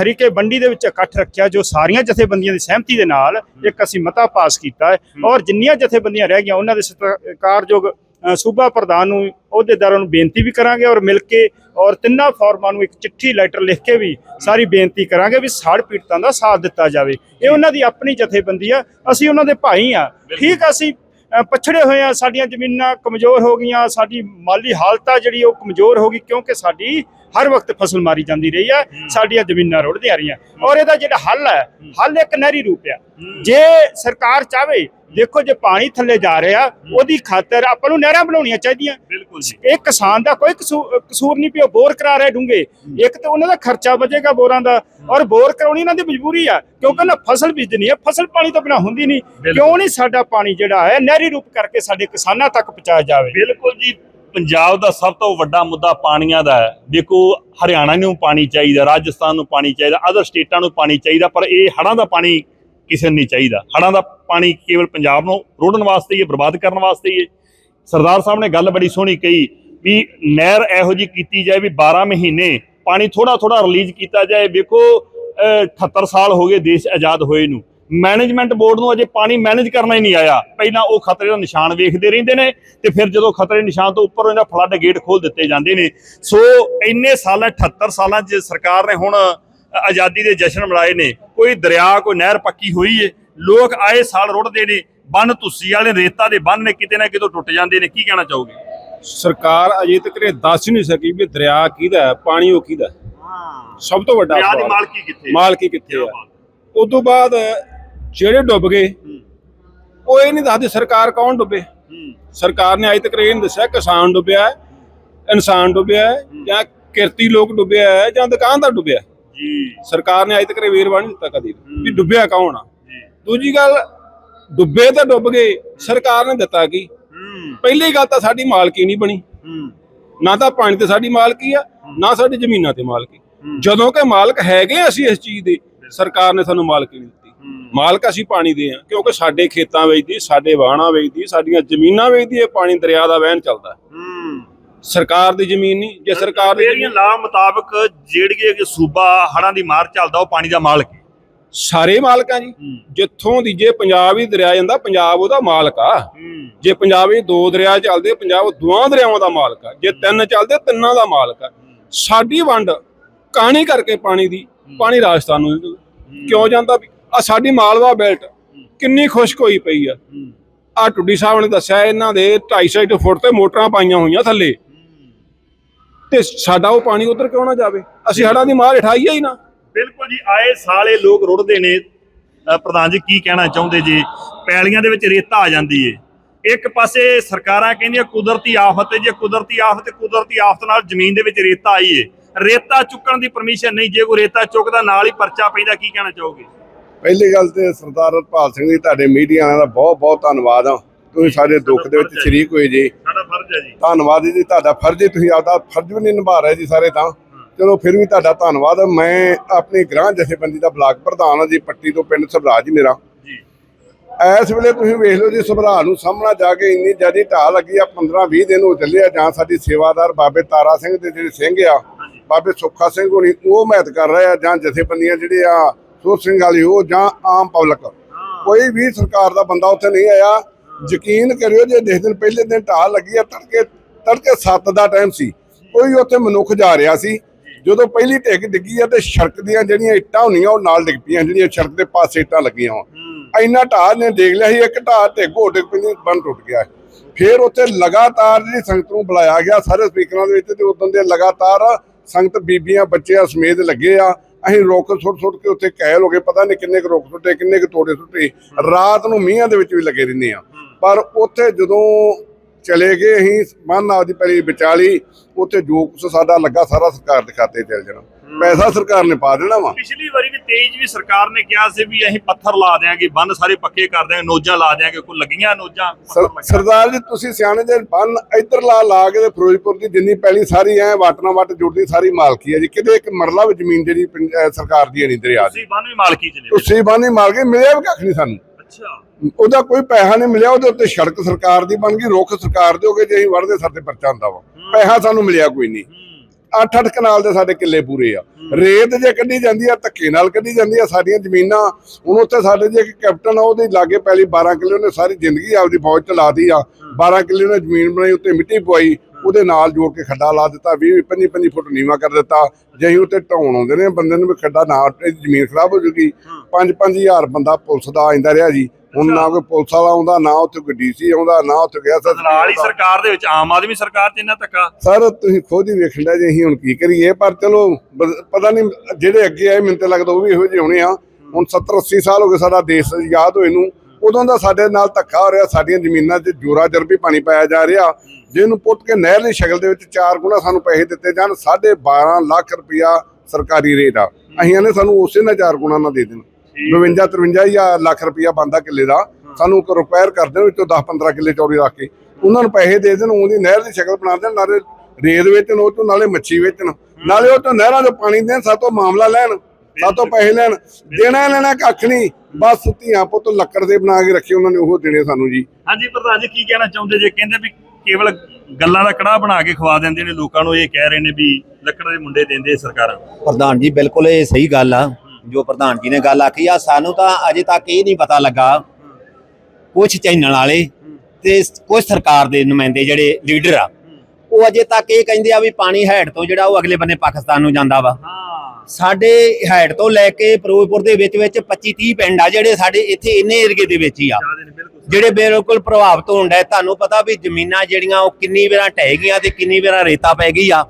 ਹਰੀਕੇ ਮੰਡੀ ਦੇ ਵਿੱਚ ਇਕੱਠ ਰੱਖਿਆ ਜੋ ਸਾਰੀਆਂ ਜਥੇਬੰਦੀਆਂ ਦੀ ਸਹਿਮਤੀ ਦੇ ਨਾਲ ਇੱਕ ਅਸੀਂ ਮਤਾ ਪਾਸ ਕੀਤਾ ਹੈ। ਔਰ ਜਿੰਨੀਆਂ ਜਥੇਬੰਦੀਆਂ ਰਹਿ ਗਈਆਂ ਉਹਨਾਂ ਦੇ ਸਤਿਕਾਰਯੋਗ ਸੂਬਾ ਪ੍ਰਧਾਨ ਨੂੰ ਅਹੁਦੇਦਾਰਾਂ ਨੂੰ ਬੇਨਤੀ ਵੀ ਕਰਾਂਗੇ ਔਰ ਮਿਲ ਕੇ ਔਰ ਤਿੰਨਾਂ ਫਾਰਮਾਂ ਨੂੰ ਇੱਕ ਚਿੱਠੀ ਲੈਟਰ ਲਿਖ ਕੇ ਵੀ ਸਾਰੀ ਬੇਨਤੀ ਕਰਾਂਗੇ ਵੀ ਸਾੜ ਪੀੜਤਾਂ ਦਾ ਸਾਥ ਦਿੱਤਾ ਜਾਵੇ। ਇਹ ਉਹਨਾਂ ਦੀ ਆਪਣੀ ਜਥੇਬੰਦੀ ਆ ਅਸੀਂ ਉਹਨਾਂ ਦੇ ਭਾਈ ਆ। ਠੀਕ ਆ, ਅਸੀਂ ਪਛੜੇ ਹੋਏ ਆ ਸਾਡੀਆਂ ਜ਼ਮੀਨਾਂ ਕਮਜ਼ੋਰ ਹੋ ਗਈਆਂ ਸਾਡੀ ਮਾਲੀ ਹਾਲਤ ਆ ਜਿਹੜੀ ਉਹ ਕਮਜ਼ੋਰ ਹੋ ਗਈ ਕਿਉਂਕਿ ਸਾਡੀ ਹਰ ਵਕਤ ਫਸਲ ਮਾਰੀ ਜਾਂਦੀ ਰਹੀ ਆ ਸਾਡੀਆਂ ਜ਼ਮੀਨਾਂ ਰੁੜਦੀਆਂ ਰਹੀਆਂ। ਔਰ ਇਹਦਾ ਜਿਹੜਾ ਹੱਲ ਹੈ ਹੱਲ ਇੱਕ ਨਹਿਰੀ ਰੂਪ ਆ ਜੇ ਸਰਕਾਰ ਚਾਵੇ ਦੇਖੋ ਜੇ ਪਾਣੀ ਥੱਲੇ ਜਾ ਰਿਹਾ ਉਹਦੀ ਖਾਤਰ ਆਪਾਂ ਨੂੰ ਨਹਿਰਾਂ ਬਣਾਉਣੀਆਂ ਚਾਹੀਦੀਆਂ। ਬਿਲਕੁਲ ਇਹ ਕਿਸਾਨ ਦਾ ਕੋਈ ਕਸੂ- ਕਸੂਰ ਨਹੀਂ ਪਿਓ ਬੋਰ ਕਰਾ ਰਹੇ ਡੂੰਗੇ ਇੱਕ ਤਾਂ ਉਹਨਾਂ ਦਾ ਖਰਚਾ ਬਚੇਗਾ ਬੋਰਾਂ ਦਾ। ਔਰ ਬੋਰ ਕਰਾਉਣੀ ਇਹਨਾਂ ਦੀ ਮਜਬੂਰੀ ਆ ਕਿਉਂਕਿ ਨਾ ਫਸਲ ਬੀਜਣੀ ਆ ਫਸਲ ਪਾਣੀ ਤੋਂ ਬਿਨਾ ਹੁੰਦੀ ਨਹੀਂ। ਕਿਉਂ ਨਹੀਂ ਸਾਡਾ ਪਾਣੀ ਜਿਹੜਾ ਹੈ ਨਹਿਰੀ ਰੂਪ ਕਰਕੇ ਸਾਡੇ ਕਿਸਾਨਾਂ ਤੱਕ ਪਹੁੰਚਾਇਆ ਜਾਵੇ? ਬਿਲਕੁਲ ਜੀ। ਪੰਜਾਬ ਦਾ ਸਭ ਤੋਂ ਵੱਡਾ ਮੁੱਦਾ ਪਾਣੀਆਂ ਦਾ ਹੈ। ਦੇਖੋ, ਹਰਿਆਣਾ ਨੂੰ ਪਾਣੀ ਚਾਹੀਦਾ, ਰਾਜਸਥਾਨ ਨੂੰ ਪਾਣੀ ਚਾਹੀਦਾ ਅਦਰ ਸਟੇਟਾਂ ਨੂੰ ਪਾਣੀ ਚਾਹੀਦਾ, ਪਰ ਇਹ ਹੜ੍ਹਾਂ ਦਾ ਪਾਣੀ ਕਿਸੇ ਨੂੰ ਨਹੀਂ ਚਾਹੀਦਾ। ਹੜ੍ਹਾਂ ਦਾ ਪਾਣੀ ਕੇਵਲ ਪੰਜਾਬ ਨੂੰ ਰੋੜਨ ਵਾਸਤੇ ਹੀ ਹੈ, ਬਰਬਾਦ ਕਰਨ ਵਾਸਤੇ ਹੀ ਹੈ। ਸਰਦਾਰ ਸਾਹਿਬ ਨੇ ਗੱਲ ਬੜੀ ਸੋਹਣੀ ਕਹੀ ਵੀ ਨਹਿਰ ਇਹੋ ਜੀ ਕੀਤੀ ਜਾਏ ਵੀ 12 ਮਹੀਨੇ ਪਾਣੀ ਥੋੜਾ ਥੋੜਾ ਰਿਲੀਜ਼ ਕੀਤਾ ਜਾਏ। ਵੇਖੋ, ਅਹ 78 ਸਾਲ ਹੋ ਗਏ ਦੇਸ਼ ਆਜ਼ਾਦ ਹੋਏ ਨੂੰ। ਮੈਨੇਜਮੈਂਟ ਬੋਰਡ ਨੂੰ ਅਜੇ ਪਾਣੀ ਮੈਨੇਜ ਕਰਨਾ ਹੀ ਨਹੀਂ ਆਇਆ। ਪਹਿਲਾਂ ਉਹ ਖਤਰੇ ਦਾ ਨਿਸ਼ਾਨ ਵੇਖਦੇ ਰਹਿੰਦੇ ਨੇ ਤੇ ਫਿਰ ਜਦੋਂ ਖਤਰੇ ਦੇ ਨਿਸ਼ਾਨ ਤੋਂ ਉੱਪਰ ਇਹਨਾਂ ਫਲੱਡ ਗੇਟ ਖੋਲ ਦਿੱਤੇ ਜਾਂਦੇ ਨੇ। ਸੋ ਇੰਨੇ ਸਾਲਾਂ 78 ਸਾਲਾਂ 'ਚ ਸਰਕਾਰ ਨੇ ਹੁਣ ਆਜ਼ਾਦੀ ਦੇ ਜਸ਼ਨ ਮਨਾਏ ਨੇ। ਕੋਈ ਦਰਿਆ ਕੋਈ ਨਹਿਰ ਪੱਕੀ ਹੋਈ ਏ। ਲੋਕ ਆਏ ਸਾਲ ਰੁੜਦੇ ਨੇ। ਬੰਨ ਤੁੱਸੀ ਵਾਲੇ ਰੇਤਾ ਦੇ ਬੰਨ ਨੇ ਕਿਤੇ ਨਾ ਕਿਤੇ ਟੁੱਟ ਜਾਂਦੇ ਨੇ। ਕੀ ਕਹਿਣਾ ਚਾਹੋਗੇ? ਸਰਕਾਰ ਅਜੇ ਤੱਕ ਇਹ ਦੱਸ ਹੀ ਨਹੀਂ ਸਕੀ ਵੀ ਦਰਿਆ ਕਿਹਦਾ ਹੈ ਪਾਣੀ ਉਹ ਕਿਹਦਾ ਹੈ। ਸਭ ਤੋਂ ਵੱਡਾ ਦਰਿਆ ਦੀ ਸਵਾਲ। ਮਾਲਕੀ ਕਿੱਥੇ ਮਾਲਕੀ ਕਿੱਥੇ ਆ। ਉਸ ਤੋਂ ਬਾਅਦ ਜਿਹੜੇ ਡੁੱਬ ਗਏ ਉਹ ਇਹ ਨਹੀਂ ਦੱਸਦੀ ਸਰਕਾਰ ਕੌਣ ਡੁੱਬੇ। ਸਰਕਾਰ ਨੇ ਅਜੇ ਤੱਕ ਇਹ ਨਹੀਂ ਦੱਸਿਆ ਕਿਸਾਨ ਡੁੱਬਿਆ ਇਨਸਾਨ ਡੁੱਬਿਆ ਜਾਂ ਕਿਰਤੀ ਲੋਕ ਡੁੱਬਿਆ ਹੈ, ਜਾਂ ਦੁਕਾਨਦਾਰ ਡੁੱਬਿਆ। ਜੀ। ਸਰਕਾਰ ਨੇ ਅਜੇ ਤੱਕ ਵੇਰਵਾ ਨਹੀਂ ਦਿੱਤਾ ਕਦੀ ਵੀ ਡੁੱਬਿਆ ਕੌਣ ਆ। ਦੂਜੀ ਗੱਲ ਡੁੱਬੇ ਤਾਂ ਡੁੱਬ ਗਏ ਸਰਕਾਰ ਨੇ ਦਿੱਤਾ ਕੀ? ਪਹਿਲੀ ਗੱਲ ਤਾਂ ਸਾਡੀ ਮਾਲਕੀ ਨਹੀਂ ਬਣੀ। ਨਾ ਤਾਂ ਪਾਣੀ ਤੇ ਸਾਡੀ ਮਾਲਕੀ ਆ ਨਾ ਸਾਡੀ ਜ਼ਮੀਨਾਂ ਤੇ ਮਾਲਕੀ। ਜਦੋਂ ਕਿ ਮਾਲਕ ਹੈਗੇ ਅਸੀਂ ਇਸ ਚੀਜ਼ ਦੇ ਸਰਕਾਰ ਨੇ ਸਾਨੂੰ ਮਾਲਕੀ ਨਹੀਂ ਦਿੱਤੀ। ਮਾਲਕ ਅਸੀਂ ਪਾਣੀ ਦੇ ਆ ਕਿਉਂਕਿ ਸਾਡੇ ਖੇਤਾਂ ਵਿੱਚ ਦੀ ਸਾਡੇ ਵਾਹਣਾ ਵਿੱਚ ਦੀ ਸਾਡੀਆਂ ਜ਼ਮੀਨਾਂ ਵਿੱਚ ਦੀ ਇਹ ਪਾਣੀ ਦਰਿਆ ਦਾ ਵਹਿਣ ਚੱਲਦਾ ਸਰਕਾਰ ਦੀ ਜ਼ਮੀਨ ਨਹੀਂ ਜੇ ਸਰਕਾਰ ਦੀ ਮੇਰੀਆਂ ਲਾ ਮੁਤਾਬਕ ਜਿਹੜੀ ਕਿ ਸੂਬਾ ਹੜਾਂ ਦੀ ਮਾਰ ਚੱਲਦਾ ਉਹ ਪਾਣੀ ਦਾ ਮਾਲਕ ਹੈ। ਸਾਰੇ ਮਾਲਕਾਂ ਜੀ। ਜਿੱਥੋਂ ਦੀ ਜੇ ਪੰਜਾਬ ਹੀ ਦਰਿਆ ਜਾਂਦਾ ਪੰਜਾਬ ਉਹਦਾ ਮਾਲਕ ਆ। ਜੇ ਪੰਜਾਬ ਵਿੱਚ ਦੋ ਦਰਿਆ ਚੱਲਦੇ ਪੰਜਾਬ ਦੋਵਾਂ ਦਰਿਆਵਾਂ ਦਾ ਮਾਲਕ ਆ। ਜੇ ਤਿੰਨ ਚੱਲਦੇ ਤਿੰਨਾਂ ਦਾ ਮਾਲਕ ਆ। ਸਾਡੀ ਵੰਡ ਕਹਾਣੀ ਕਰਕੇ ਪਾਣੀ ਦੀ ਪਾਣੀ ਰਾਜਸਥਾਨ ਨੂੰ ਕਿਉਂ ਜਾਂਦਾ ਵੀ ਆ ਸਾਡੀ ਮਾਲਵਾ ਬੈਲਟ ਕਿੰਨੀ ਖੁਸ਼ਕ ਹੋਈ ਪਈ ਆ। ਆ ਟੁੱਡੀ ਸਾਹਿਬ ਨੇ ਦੱਸਿਆ ਇਹਨਾਂ ਦੇ 250 ਫੁੱਟ ਤੇ ਮੋਟਰਾਂ ਪਾਈਆਂ ਹੋਈਆਂ ਥੱਲੇ। ਤੇ ਸਾਡਾ ਉਹ ਪਾਣੀ ਉਧਰ ਕਿਉਂ ਨਾ ਜਾਵੇ? ਅਸੀਂ ਹੜਾਂ ਦੀ ਮਾਰ ਉਠਾਈਏ ਹੀ ਨਾ। ਬਿਲਕੁਲ ਜੀ ਆਏ ਸਾਲੇ ਲੋਕ ਰੁੜਦੇ ਨੇ। ਪ੍ਰਧਾਨ ਜੀ ਕੀ ਕਹਿਣਾ ਚਾਹੁੰਦੇ ਜੀ? ਪੈਲੀਆਂ ਦੇ ਵਿੱਚ ਰੇਤਾ ਆ ਜਾਂਦੀ ਏ। ਇੱਕ ਪਾਸੇ ਸਰਕਾਰਾਂ ਕਹਿੰਦੀਆਂ ਕੁਦਰਤੀ ਆਫਤ ਹੈ ਜੇ ਕੁਦਰਤੀ ਆਫਤ ਕੁਦਰਤੀ ਆਫਤ ਨਾਲ ਜ਼ਮੀਨ ਦੇ ਵਿੱਚ ਰੇਤਾ ਆਈ ਏ। ਰੇਤਾ ਚੁੱਕਣ ਦੀ ਪਰਮਿਸ਼ਨ ਨਹੀਂ ਜੇ ਕੋਈ ਰੇਤਾ ਚੁੱਕਦਾ ਨਾਲ ਹੀ ਪਰਚਾ ਪੈਂਦਾ ਕੀ ਕਹਿਣਾ ਚਾਹੋਗੇ? ਪਹਿਲੀ ਗੱਲ ਤੇ ਸਰਦਾਰ ਹਰਪਾਲ ਸਿੰਘ ਜੀ ਤੁਹਾਡੇ ਮੀਡੀਆ ਵਾਲਿਆਂ ਦਾ ਬਹੁਤ ਬਹੁਤ ਧੰਨਵਾਦ ਆ। ਤੁਸੀਂ ਸਾਡੇ ਦੁੱਖ ਦੇ ਵਿੱਚ ਸ਼ਰੀਕ ਹੋਏ ਜੀ। ਸਾਡਾ ਫਰਜ਼ ਹੈ ਜੀ। ਧੰਨਵਾਦ ਜੀ ਤੁਹਾਡਾ ਫਰਜ਼ ਹੀ ਤੁਸੀਂ ਆਪਦਾ ਫਰਜ਼ ਵੀ ਨਹੀਂ ਨਿਭਾ ਰਹੇ ਜੀ ਸਾਰੇ ਤਾਂ। ਚਲੋ ਫਿਰ ਵੀ ਤੁਹਾਡਾ ਧੰਨਵਾਦ ਮੈਂ ਆਪਣੀ ਗ੍ਰਾਂਹ ਜਥੇਬੰਦੀ ਦਾ ਬਲਾਕ ਪ੍ਰਧਾਨ ਹਾਂ ਜੀ ਪੱਟੀ ਤੋਂ ਪਿੰਡ ਸਭਰਾਜ ਮੇਰਾ। ਜੀ। ਇਸ ਵੇਲੇ ਤੁਸੀਂ ਵੇਖ ਲਓ ਜੀ ਸਭਰਾਜ ਨੂੰ ਸਾਹਮਣਾ ਜਾ ਕੇ ਇੰਨੀ ਜ਼ਿਆਦੀ ਢਾਹ ਲੱਗੀ ਆ 15 20 ਦਿਨ ਹੋ ਚੱਲੇ ਆ ਜਾਂ ਸਾਡੀ ਸੇਵਾਦਾਰ ਬਾਬੇ ਤਾਰਾ ਸਿੰਘ ਦੇ ਜਿਹੜੇ ਸਿੰਘ ਆ ਬਾਬੇ ਸੁੱਖਾ ਸਿੰਘ ਹੋਣੀ ਉਹ ਮਿਹਨਤ ਕਰ ਰਹੇ ਆ ਜਾਂ ਜਥੇਬੰਦੀਆਂ ਜਿਹੜੇ ਆ ਸੋਹ ਸਿੰਘ ਵਾਲੀ ਉਹ ਜਾਂ ਆਮ ਪਬਲਿਕ। ਕੋਈ ਵੀ ਸਰਕਾਰ ਦਾ ਬੰਦਾ ਉੱਥੇ ਨਹੀਂ ਆਇਆ। ਯਕੀਨ ਕਰਿਓ ਜੇ ਦੇਖ ਦਿਨ ਪਹਿਲੇ ਦਿਨ ਢਾਹ ਲੱਗੀ ਆ ਤੜਕੇ ਤੜਕੇ 7 ਦਾ ਟਾਈਮ ਸੀ। ਕੋਈ ਉੱਥੇ ਮਨੁੱਖ ਜਾ ਰਿਹਾ ਸੀ। ਜਦੋਂ ਪਹਿਲੀ ਢਿੱਗ ਡਿੱਗੀ ਆ ਤੇ ਸੜਕ ਦੀਆਂ ਜਿਹੜੀਆਂ ਇੱਟਾਂ ਹੁੰਦੀਆਂ ਉਹ ਨਾਲ ਡਿੱਗ ਪਈਆਂ ਜਿਹੜੀਆਂ ਸੜਕ ਦੇ ਪਾਸੇ ਇੱਟਾਂ ਲੱਗੀਆਂ ਵਾ ਇੰਨਾ ਢਾਹ ਨੇ ਦੇਖ ਲਿਆ ਸੀ ਇੱਕ ਢਾਹ ਢਿੱਗ ਹੋ ਡਿੱਗ ਪੈਂਦੀ ਬੰਨ ਟੁੱਟ ਗਿਆ। ਫਿਰ ਉੱਥੇ ਲਗਾਤਾਰ ਜਿਹੜੀ ਸੰਗਤ ਨੂੰ ਬੁਲਾਇਆ ਗਿਆ ਸਾਰੇ ਸਪੀਕਰਾਂ ਦੇ ਵਿੱਚ ਤੇ ਉਦੋਂ ਦੇ ਲਗਾਤਾਰ ਸੰਗਤ ਬੀਬੀਆਂ ਬੱਚਿਆਂ ਸਮੇਤ ਲੱਗੇ ਆ। ਅਸੀਂ ਰੋਕ ਸੁੱਟ ਸੁੱਟ ਕੇ ਉੱਥੇ ਕਹਿਲ ਹੋ ਗਏ, ਪਤਾ ਨਹੀਂ ਕਿੰਨੇ ਕੁ ਰੋਕ ਸੁੱਟੇ, ਕਿੰਨੇ ਕੁ ਤੋੜੇ ਸੁੱਟੇ। ਰਾਤ ਨੂੰ ਮੀਂਹਾਂ ਦੇ ਵਿੱਚ ਵੀ ਲੱਗੇ ਰਹਿੰਦੇ ਆ ਪਰ ਉੱਥੇ ਜਦੋਂ ਚਲੇ ਗਏ ਅਸੀਂ ਮਨ ਆਪਦੀ ਪਹਿਲੀ ਵਿਚਾਲੀ ਉੱਥੇ ਜੋ ਕੁਛ ਸਾਡਾ ਲੱਗਾ ਸਾਰਾ ਸਰਕਾਰ ਦੇ ਖਾਤੇ ਚਲ ਜਾਣਾ। ਪੈਸਾ ਸਰਕਾਰ ਨੇ ਪਾ ਦੇਣਾ ਵਾ। ਪਿਛਲੀ ਵਾਰੀ ਵੀ ਤੇਜ ਵੀ ਸਰਕਾਰ ਨੇ ਕਿਹਾ ਸੀ ਵੀ ਅਸੀਂ ਪੱਥਰ ਲਾ ਦਿਆਂਗੇ ਬੰਨ ਸਾਰੇ ਪੱਕੇ ਕਰ ਦਿਆਂਗੇ ਨੋਜਾਂ ਲਾ ਦਿਆਂਗੇ ਕੋਈ ਲੱਗੀਆਂ ਨੋਜਾਂ। ਸਰਦਾਰ ਜੀ ਤੁਸੀਂ ਸਿਆਣੇ ਦੇ ਬੰਨ ਇੱਧਰ ਲਾ ਲਾ ਕੇ ਤੇ ਫਿਰੋਜ਼ਪੁਰ ਦੀ ਜਿੰਨੀ ਪਹਿਲੀ ਸਾਰੀ ਐ ਵਾਟਣਾ ਵਟ ਜੁੜਦੀ ਸਾਰੀ ਮਾਲਕੀ ਹੈ ਜੀ। ਕਿਤੇ ਇੱਕ ਮਰਲਾ ਵੀ ਜ਼ਮੀਨ ਜਿਹੜੀ ਸਰਕਾਰ ਦੀ ਨਹੀਂ ਦਰਿਆ ਦੀ। ਤੁਸੀਂ ਬੰਨ ਵੀ ਮਾਲਕੀ ਚ ਨੇ। ਤੁਸੀਂ ਬੰਨ ਹੀ ਮਾਰ ਕੇ ਮਿਲਿਆ ਵੀ ਕੱਖ ਨਹੀਂ ਸਾਨੂੰ। ਅੱਛਾ। ਉਹਦਾ ਕੋਈ ਪੈਸਾ ਨਹੀਂ ਮਿਲਿਆ ਉਹਦੇ ਉੱਤੇ ਸੜਕ ਸਰਕਾਰ ਦੀ ਬਣ ਗਈ ਰੁੱਖ ਸਰਕਾਰ ਦੇ ਹੋ ਗਏ ਜੇ ਅਸੀਂ ਵੜਦੇ ਸਾਡੇ ਪਰਚਾ ਹੁੰਦਾ ਵਾ। ਪੈਸਾ ਸਾਨੂੰ ਮਿਲਿਆ ਕੋਈ ਨਹੀਂ। 8-8 ਕਨਾਲ ਦੇ ਸਾਡੇ ਕਿੱਲੇ ਪੂਰੇ ਆ। ਰੇਤ ਜੇ ਕੱਢੀ ਜਾਂਦੀ ਆ ਧੱਕੇ ਨਾਲ ਕੱਢੀ ਜਾਂਦੀ ਆ ਸਾਡੀਆਂ ਜ਼ਮੀਨਾਂ ਹੁਣ ਉੱਥੇ ਸਾਡੇ ਜੇ ਇੱਕ ਕੈਪਟਨ ਆ ਉਹਦੀ ਲਾਗੇ ਪਹਿਲੀ 12 ਕਿੱਲੇ ਉਹਨੇ ਸਾਰੀ ਜ਼ਿੰਦਗੀ ਆਪਦੀ ਫੌਜ ਚ ਲਾਤੀ ਆ। 12 ਕਿੱਲੇ ਉਹਨੇ ਜ਼ਮੀਨ ਬਣਾਈ ਉੱਤੇ ਮਿੱਟੀ ਪਵਾਈ ਉਹਦੇ ਨਾਲ ਜੋੜ ਕੇ ਖੱਡਾ ਲਾ ਦਿੱਤਾ 20 25 25 ਫੁੱਟ ਨੀਵਾ ਕਰ ਦਿੱਤਾ। ਜੇ ਅਸੀਂ ਉੱਤੇ ਢਾਉਣ ਆਉਂਦੇ ਨੇ ਬੰਦੇ ਨੂੰ ਵੀ ਖੱਡਾ ਨਾ ਜ਼ਮੀਨ ਖਰਾਬ ਹੋ ਜੂਗੀ। 5-5000 ਬੰਦਾ ਪੁਲਿਸ ਦਾ ਆਇੰਦਾ ਰਿਹਾ ਜੀ। ਹੁਣ ਨਾ ਕੋਈ ਪੁਲਿਸ ਵਾਲਾ ਆਉਂਦਾ ਨਾ ਉੱਥੇ ਕੋਈ ਡੀਸੀ ਆਉਂਦਾ ਨਾ ਉੱਥੇ ਗਿਆ ਬਦਲਾਅ ਵਾਲੀ ਸਰਕਾਰ ਦੇ ਵਿੱਚ ਆਮ ਆਦਮੀ ਸਰਕਾਰ 'ਚ ਇੰਨਾ ਧੱਕਾ? ਸਰ ਤੁਸੀਂ ਖੁਦ ਹੀ ਵੇਖ ਲਿਆ ਜੇ ਅਸੀਂ ਹੁਣ ਕੀ ਕਰੀਏ? ਪਰ ਚਲੋ ਪਤਾ ਨਹੀਂ ਜਿਹੜੇ ਅੱਗੇ ਆਏ ਮੈਨੂੰ ਤੇ ਲੱਗਦਾ ਉਹ ਵੀ ਇਹੋ ਜਿਹੇ ਹੋਣੇ ਆ। ਹੁਣ 70 80 ਸਾਲ ਹੋ ਗਏ ਸਾਡਾ ਦੇਸ਼ ਆਜ਼ਾਦ ਹੋਏ ਨੂੰ। ਉਦੋਂ ਦਾ ਸਾਡੇ ਨਾਲ ਧੱਕਾ ਹੋ ਰਿਹਾ ਸਾਡੀਆਂ ਜ਼ਮੀਨਾਂ 'ਚ ਜੋਰਾ ਜਰਬੀ ਪਾਣੀ ਪਾਇਆ ਜਾ ਰਿਹਾ। ਜਿਹਨੂੰ ਪੁੱਟ ਕੇ ਨਹਿਰ ਦੀ ਸ਼ਕਲ ਦੇ ਵਿੱਚ ਚਾਰ ਗੁਣਾ ਸਾਨੂੰ ਪੈਸੇ ਦਿੱਤੇ ਜਾਣ 12.5 ਲੱਖ ਰੁਪਇਆ ਸਰਕਾਰੀ ਰੇਟ ਆ। ਅਸੀਂ ਇਹਨੇ ਸਾਨੂੰ ਉਸੇ ਨਾਲ ਚਾਰ ਗੁਣਾ ਨਾ ਦੇ ਦੇਣ। 52 53 ਹਜ਼ਾਰ ਲੱਖ ਰੁਪਇਆ ਬੰਦਾ ਕਿੱਲੇ ਦਾ ਸਾਨੂੰ ਇੱਕ ਰਿਪੇਅਰ ਕਰ ਦੇਣ ਵਿੱਚੋਂ 10 15 ਕਿੱਲੇ ਚੌੜੀ ਰੱਖ ਕੇ। ਉਹਨਾਂ ਨੂੰ ਪੈਸੇ ਦੇ ਦੇਣ ਉਹਦੀ ਨਹਿਰ ਦੀ ਸ਼ਕਲ ਬਣਾ ਦੇਣ ਨਾਲੇ ਰੇਤ ਵੇਚਣ ਉਹ ਤੋਂ ਨਾਲੇ ਮੱਛੀ ਵੇਚਣ। ਨਾਲੇ ਉਹ ਤੋਂ ਨਹਿਰਾਂ 'ਚੋਂ ਪਾਣੀ ਦੇਣ ਸਾਤੋਂ ਮਾਮਲਾ ਲੈਣ ਸਾਤੋਂ ਪੈਸੇ ਲੈਣ। ਦੇਣਾ ਲੈਣਾ ਕੱਖ ਨਹੀਂ। ਬਸ ਧੀਆਂ ਪੁੱਤ ਲੱਕੜ ਦੇ ਬਣਾ ਕੇ ਰੱਖੇ ਉਹਨਾਂ ਨੇ ਉਹ ਦੇਣੇ ਸਾਨੂੰ ਜੀ। ਹਾਂਜੀ ਪ੍ਰਧਾਨ ਜੀ ਕੀ ਕਹਿਣਾ ਚਾਹੁੰਦੇ ਜੇ? ਕਹਿੰਦੇ ਵੀ ਕੇਵਲ ਗੱਲਾਂ ਦਾ ਕੜਾਹ ਬਣਾ ਕੇ ਖਵਾ ਦਿੰਦੇ ਨੇ ਲੋਕਾਂ ਨੂੰ ਇਹ ਕਹਿ ਰਹੇ ਨੇ ਵੀ ਲੱਕੜ ਦੇ ਮੁੰਡੇ ਦਿੰਦੇ ਸਰਕਾਰਾਂ। ਪ੍ਰਧਾਨ ਜੀ ਬਿਲਕੁਲ ਇਹ ਸਹੀ ਗੱਲ ਆ। ਜੋ ਪ੍ਰਧਾਨ ਜੀ ਨੇ ਗੱਲ ਆਖੀ ਆ ਸਾਨੂੰ ਤਾਂ ਅਜੇ ਤੱਕ ਇਹ ਨਹੀਂ ਪਤਾ ਲੱਗਾ ਕੁਝ ਚੈਨਲ ਵਾਲੇ ਤੇ ਕੁਝ ਸਰਕਾਰ ਦੇ ਨੁਮਾਇੰਦੇ ਜਿਹੜੇ ਲੀਡਰ ਆ ਉਹ ਅਜੇ ਤੱਕ ਇਹ ਕਹਿੰਦੇ ਆ ਵੀ ਪਾਣੀ ਹੈਡ ਤੋਂ ਜਿਹੜਾ ਉਹ ਅਗਲੇ ਬੰਨੇ ਪਾਕਿਸਤਾਨ ਨੂੰ ਜਾਂਦਾ ਵਾ। ਸਾਡੇ ਹੈਡ ਤੋਂ ਲੈ ਕੇ ਫਿਰੋਜ਼ਪੁਰ ਦੇ ਵਿੱਚ ਵਿੱਚ 25 30 ਪਿੰਡ ਆ ਜਿਹੜੇ ਸਾਡੇ ਇੱਥੇ ਇੰਨੇ ਏਰੀਏ ਦੇ ਵਿੱਚ ਹੀ ਆ। ਜਿਹੜੇ ਬਿਲਕੁਲ ਪ੍ਰਭਾਵਿਤ ਹੋਣ ਡਏ ਤੁਹਾਨੂੰ ਪਤਾ ਵੀ ਜ਼ਮੀਨਾਂ ਜਿਹੜੀਆਂ ਉਹ ਕਿੰਨੀ ਵਾਰਾਂ ਢਹਿ ਗਈਆਂ ਤੇ ਕਿੰਨੀ ਵਾਰਾਂ ਰੇਤਾ ਪੈ ਗਈ ਆ।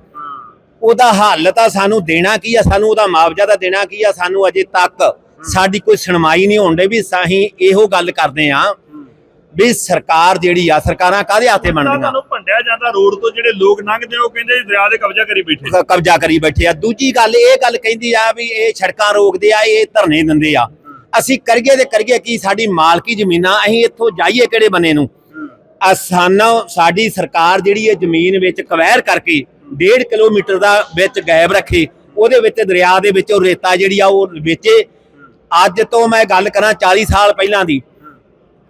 ਉਹਦਾ ਹੱਲ ਤਾਂ ਸਾਨੂੰ ਦੇਣਾ ਕੀ ਆ? ਸਾਨੂੰ ਉਹਦਾ ਮੁਆਵਜ਼ਾ ਤਾਂ ਦੇਣਾ ਕੀ ਆ? ਸਾਨੂੰ ਅਜੇ ਤੱਕ ਸਾਡੀ ਕੋਈ ਸੁਣਵਾਈ ਨਹੀਂ ਹੋਣ ਡਈ ਵੀ ਸਾਹੀਂ ਇਹੋ ਗੱਲ ਕਰਦੇ ਆ ਵੀ ਸਰਕਾਰ ਜਿਹੜੀ ਆ ਸਰਕਾਰਾਂ ਕਾਹਦੇ ਹੱਥੇ ਬਣਦੀਆਂ? ਤੁਹਾਨੂੰ ਭੰਡਿਆ ਜਾਂਦਾ ਰੋਡ ਤੋਂ ਜਿਹੜੇ ਲੋਕ ਲੰਘਦੇ ਉਹ ਕਹਿੰਦੇ ਦਰਿਆ ਦੇ ਕਬਜ਼ਾ ਕਰੀ ਬੈਠੇ। ਕਬਜ਼ਾ ਕਰੀ ਬੈਠੇ ਆ। ਦੂਜੀ ਗੱਲ ਇਹ ਗੱਲ ਕਹਿੰਦੀ ਆ ਵੀ ਇਹ ਸੜਕਾਂ ਰੋਕਦੇ ਆ ਇਹ ਧਰਨੇ ਦਿੰਦੇ ਆ। ਅਸੀਂ ਕਰੀਏ ਤੇ ਕਰੀਏ ਕੀ? ਸਾਡੀ ਮਾਲਕੀ ਜ਼ਮੀਨਾਂ ਅਸੀਂ ਇੱਥੋਂ ਜਾਈਏ ਕਿਹੜੇ ਬੰਨੇ ਨੂੰ? ਅਸਾਨਾ ਸਾਡੀ ਸਰਕਾਰ ਜਿਹੜੀ ਇਹ ਜ਼ਮੀਨ ਵਿੱਚ ਕਵੈਰ ਕਰਕੇ 1.5 ਕਿਲੋਮੀਟਰ ਦਾ ਵਿੱਚ ਗੈਬ ਰੱਖੇ ਉਹਦੇ ਵਿੱਚ ਦਰਿਆ ਦੇ ਵਿੱਚ ਉਹ ਰੇਤਾ ਜਿਹੜੀ ਆ ਉਹ ਵੇਚੇ। ਅੱਜ ਤੋਂ ਮੈਂ ਗੱਲ ਕਰਾਂ 40 ਸਾਲ ਪਹਿਲਾਂ ਦੀ।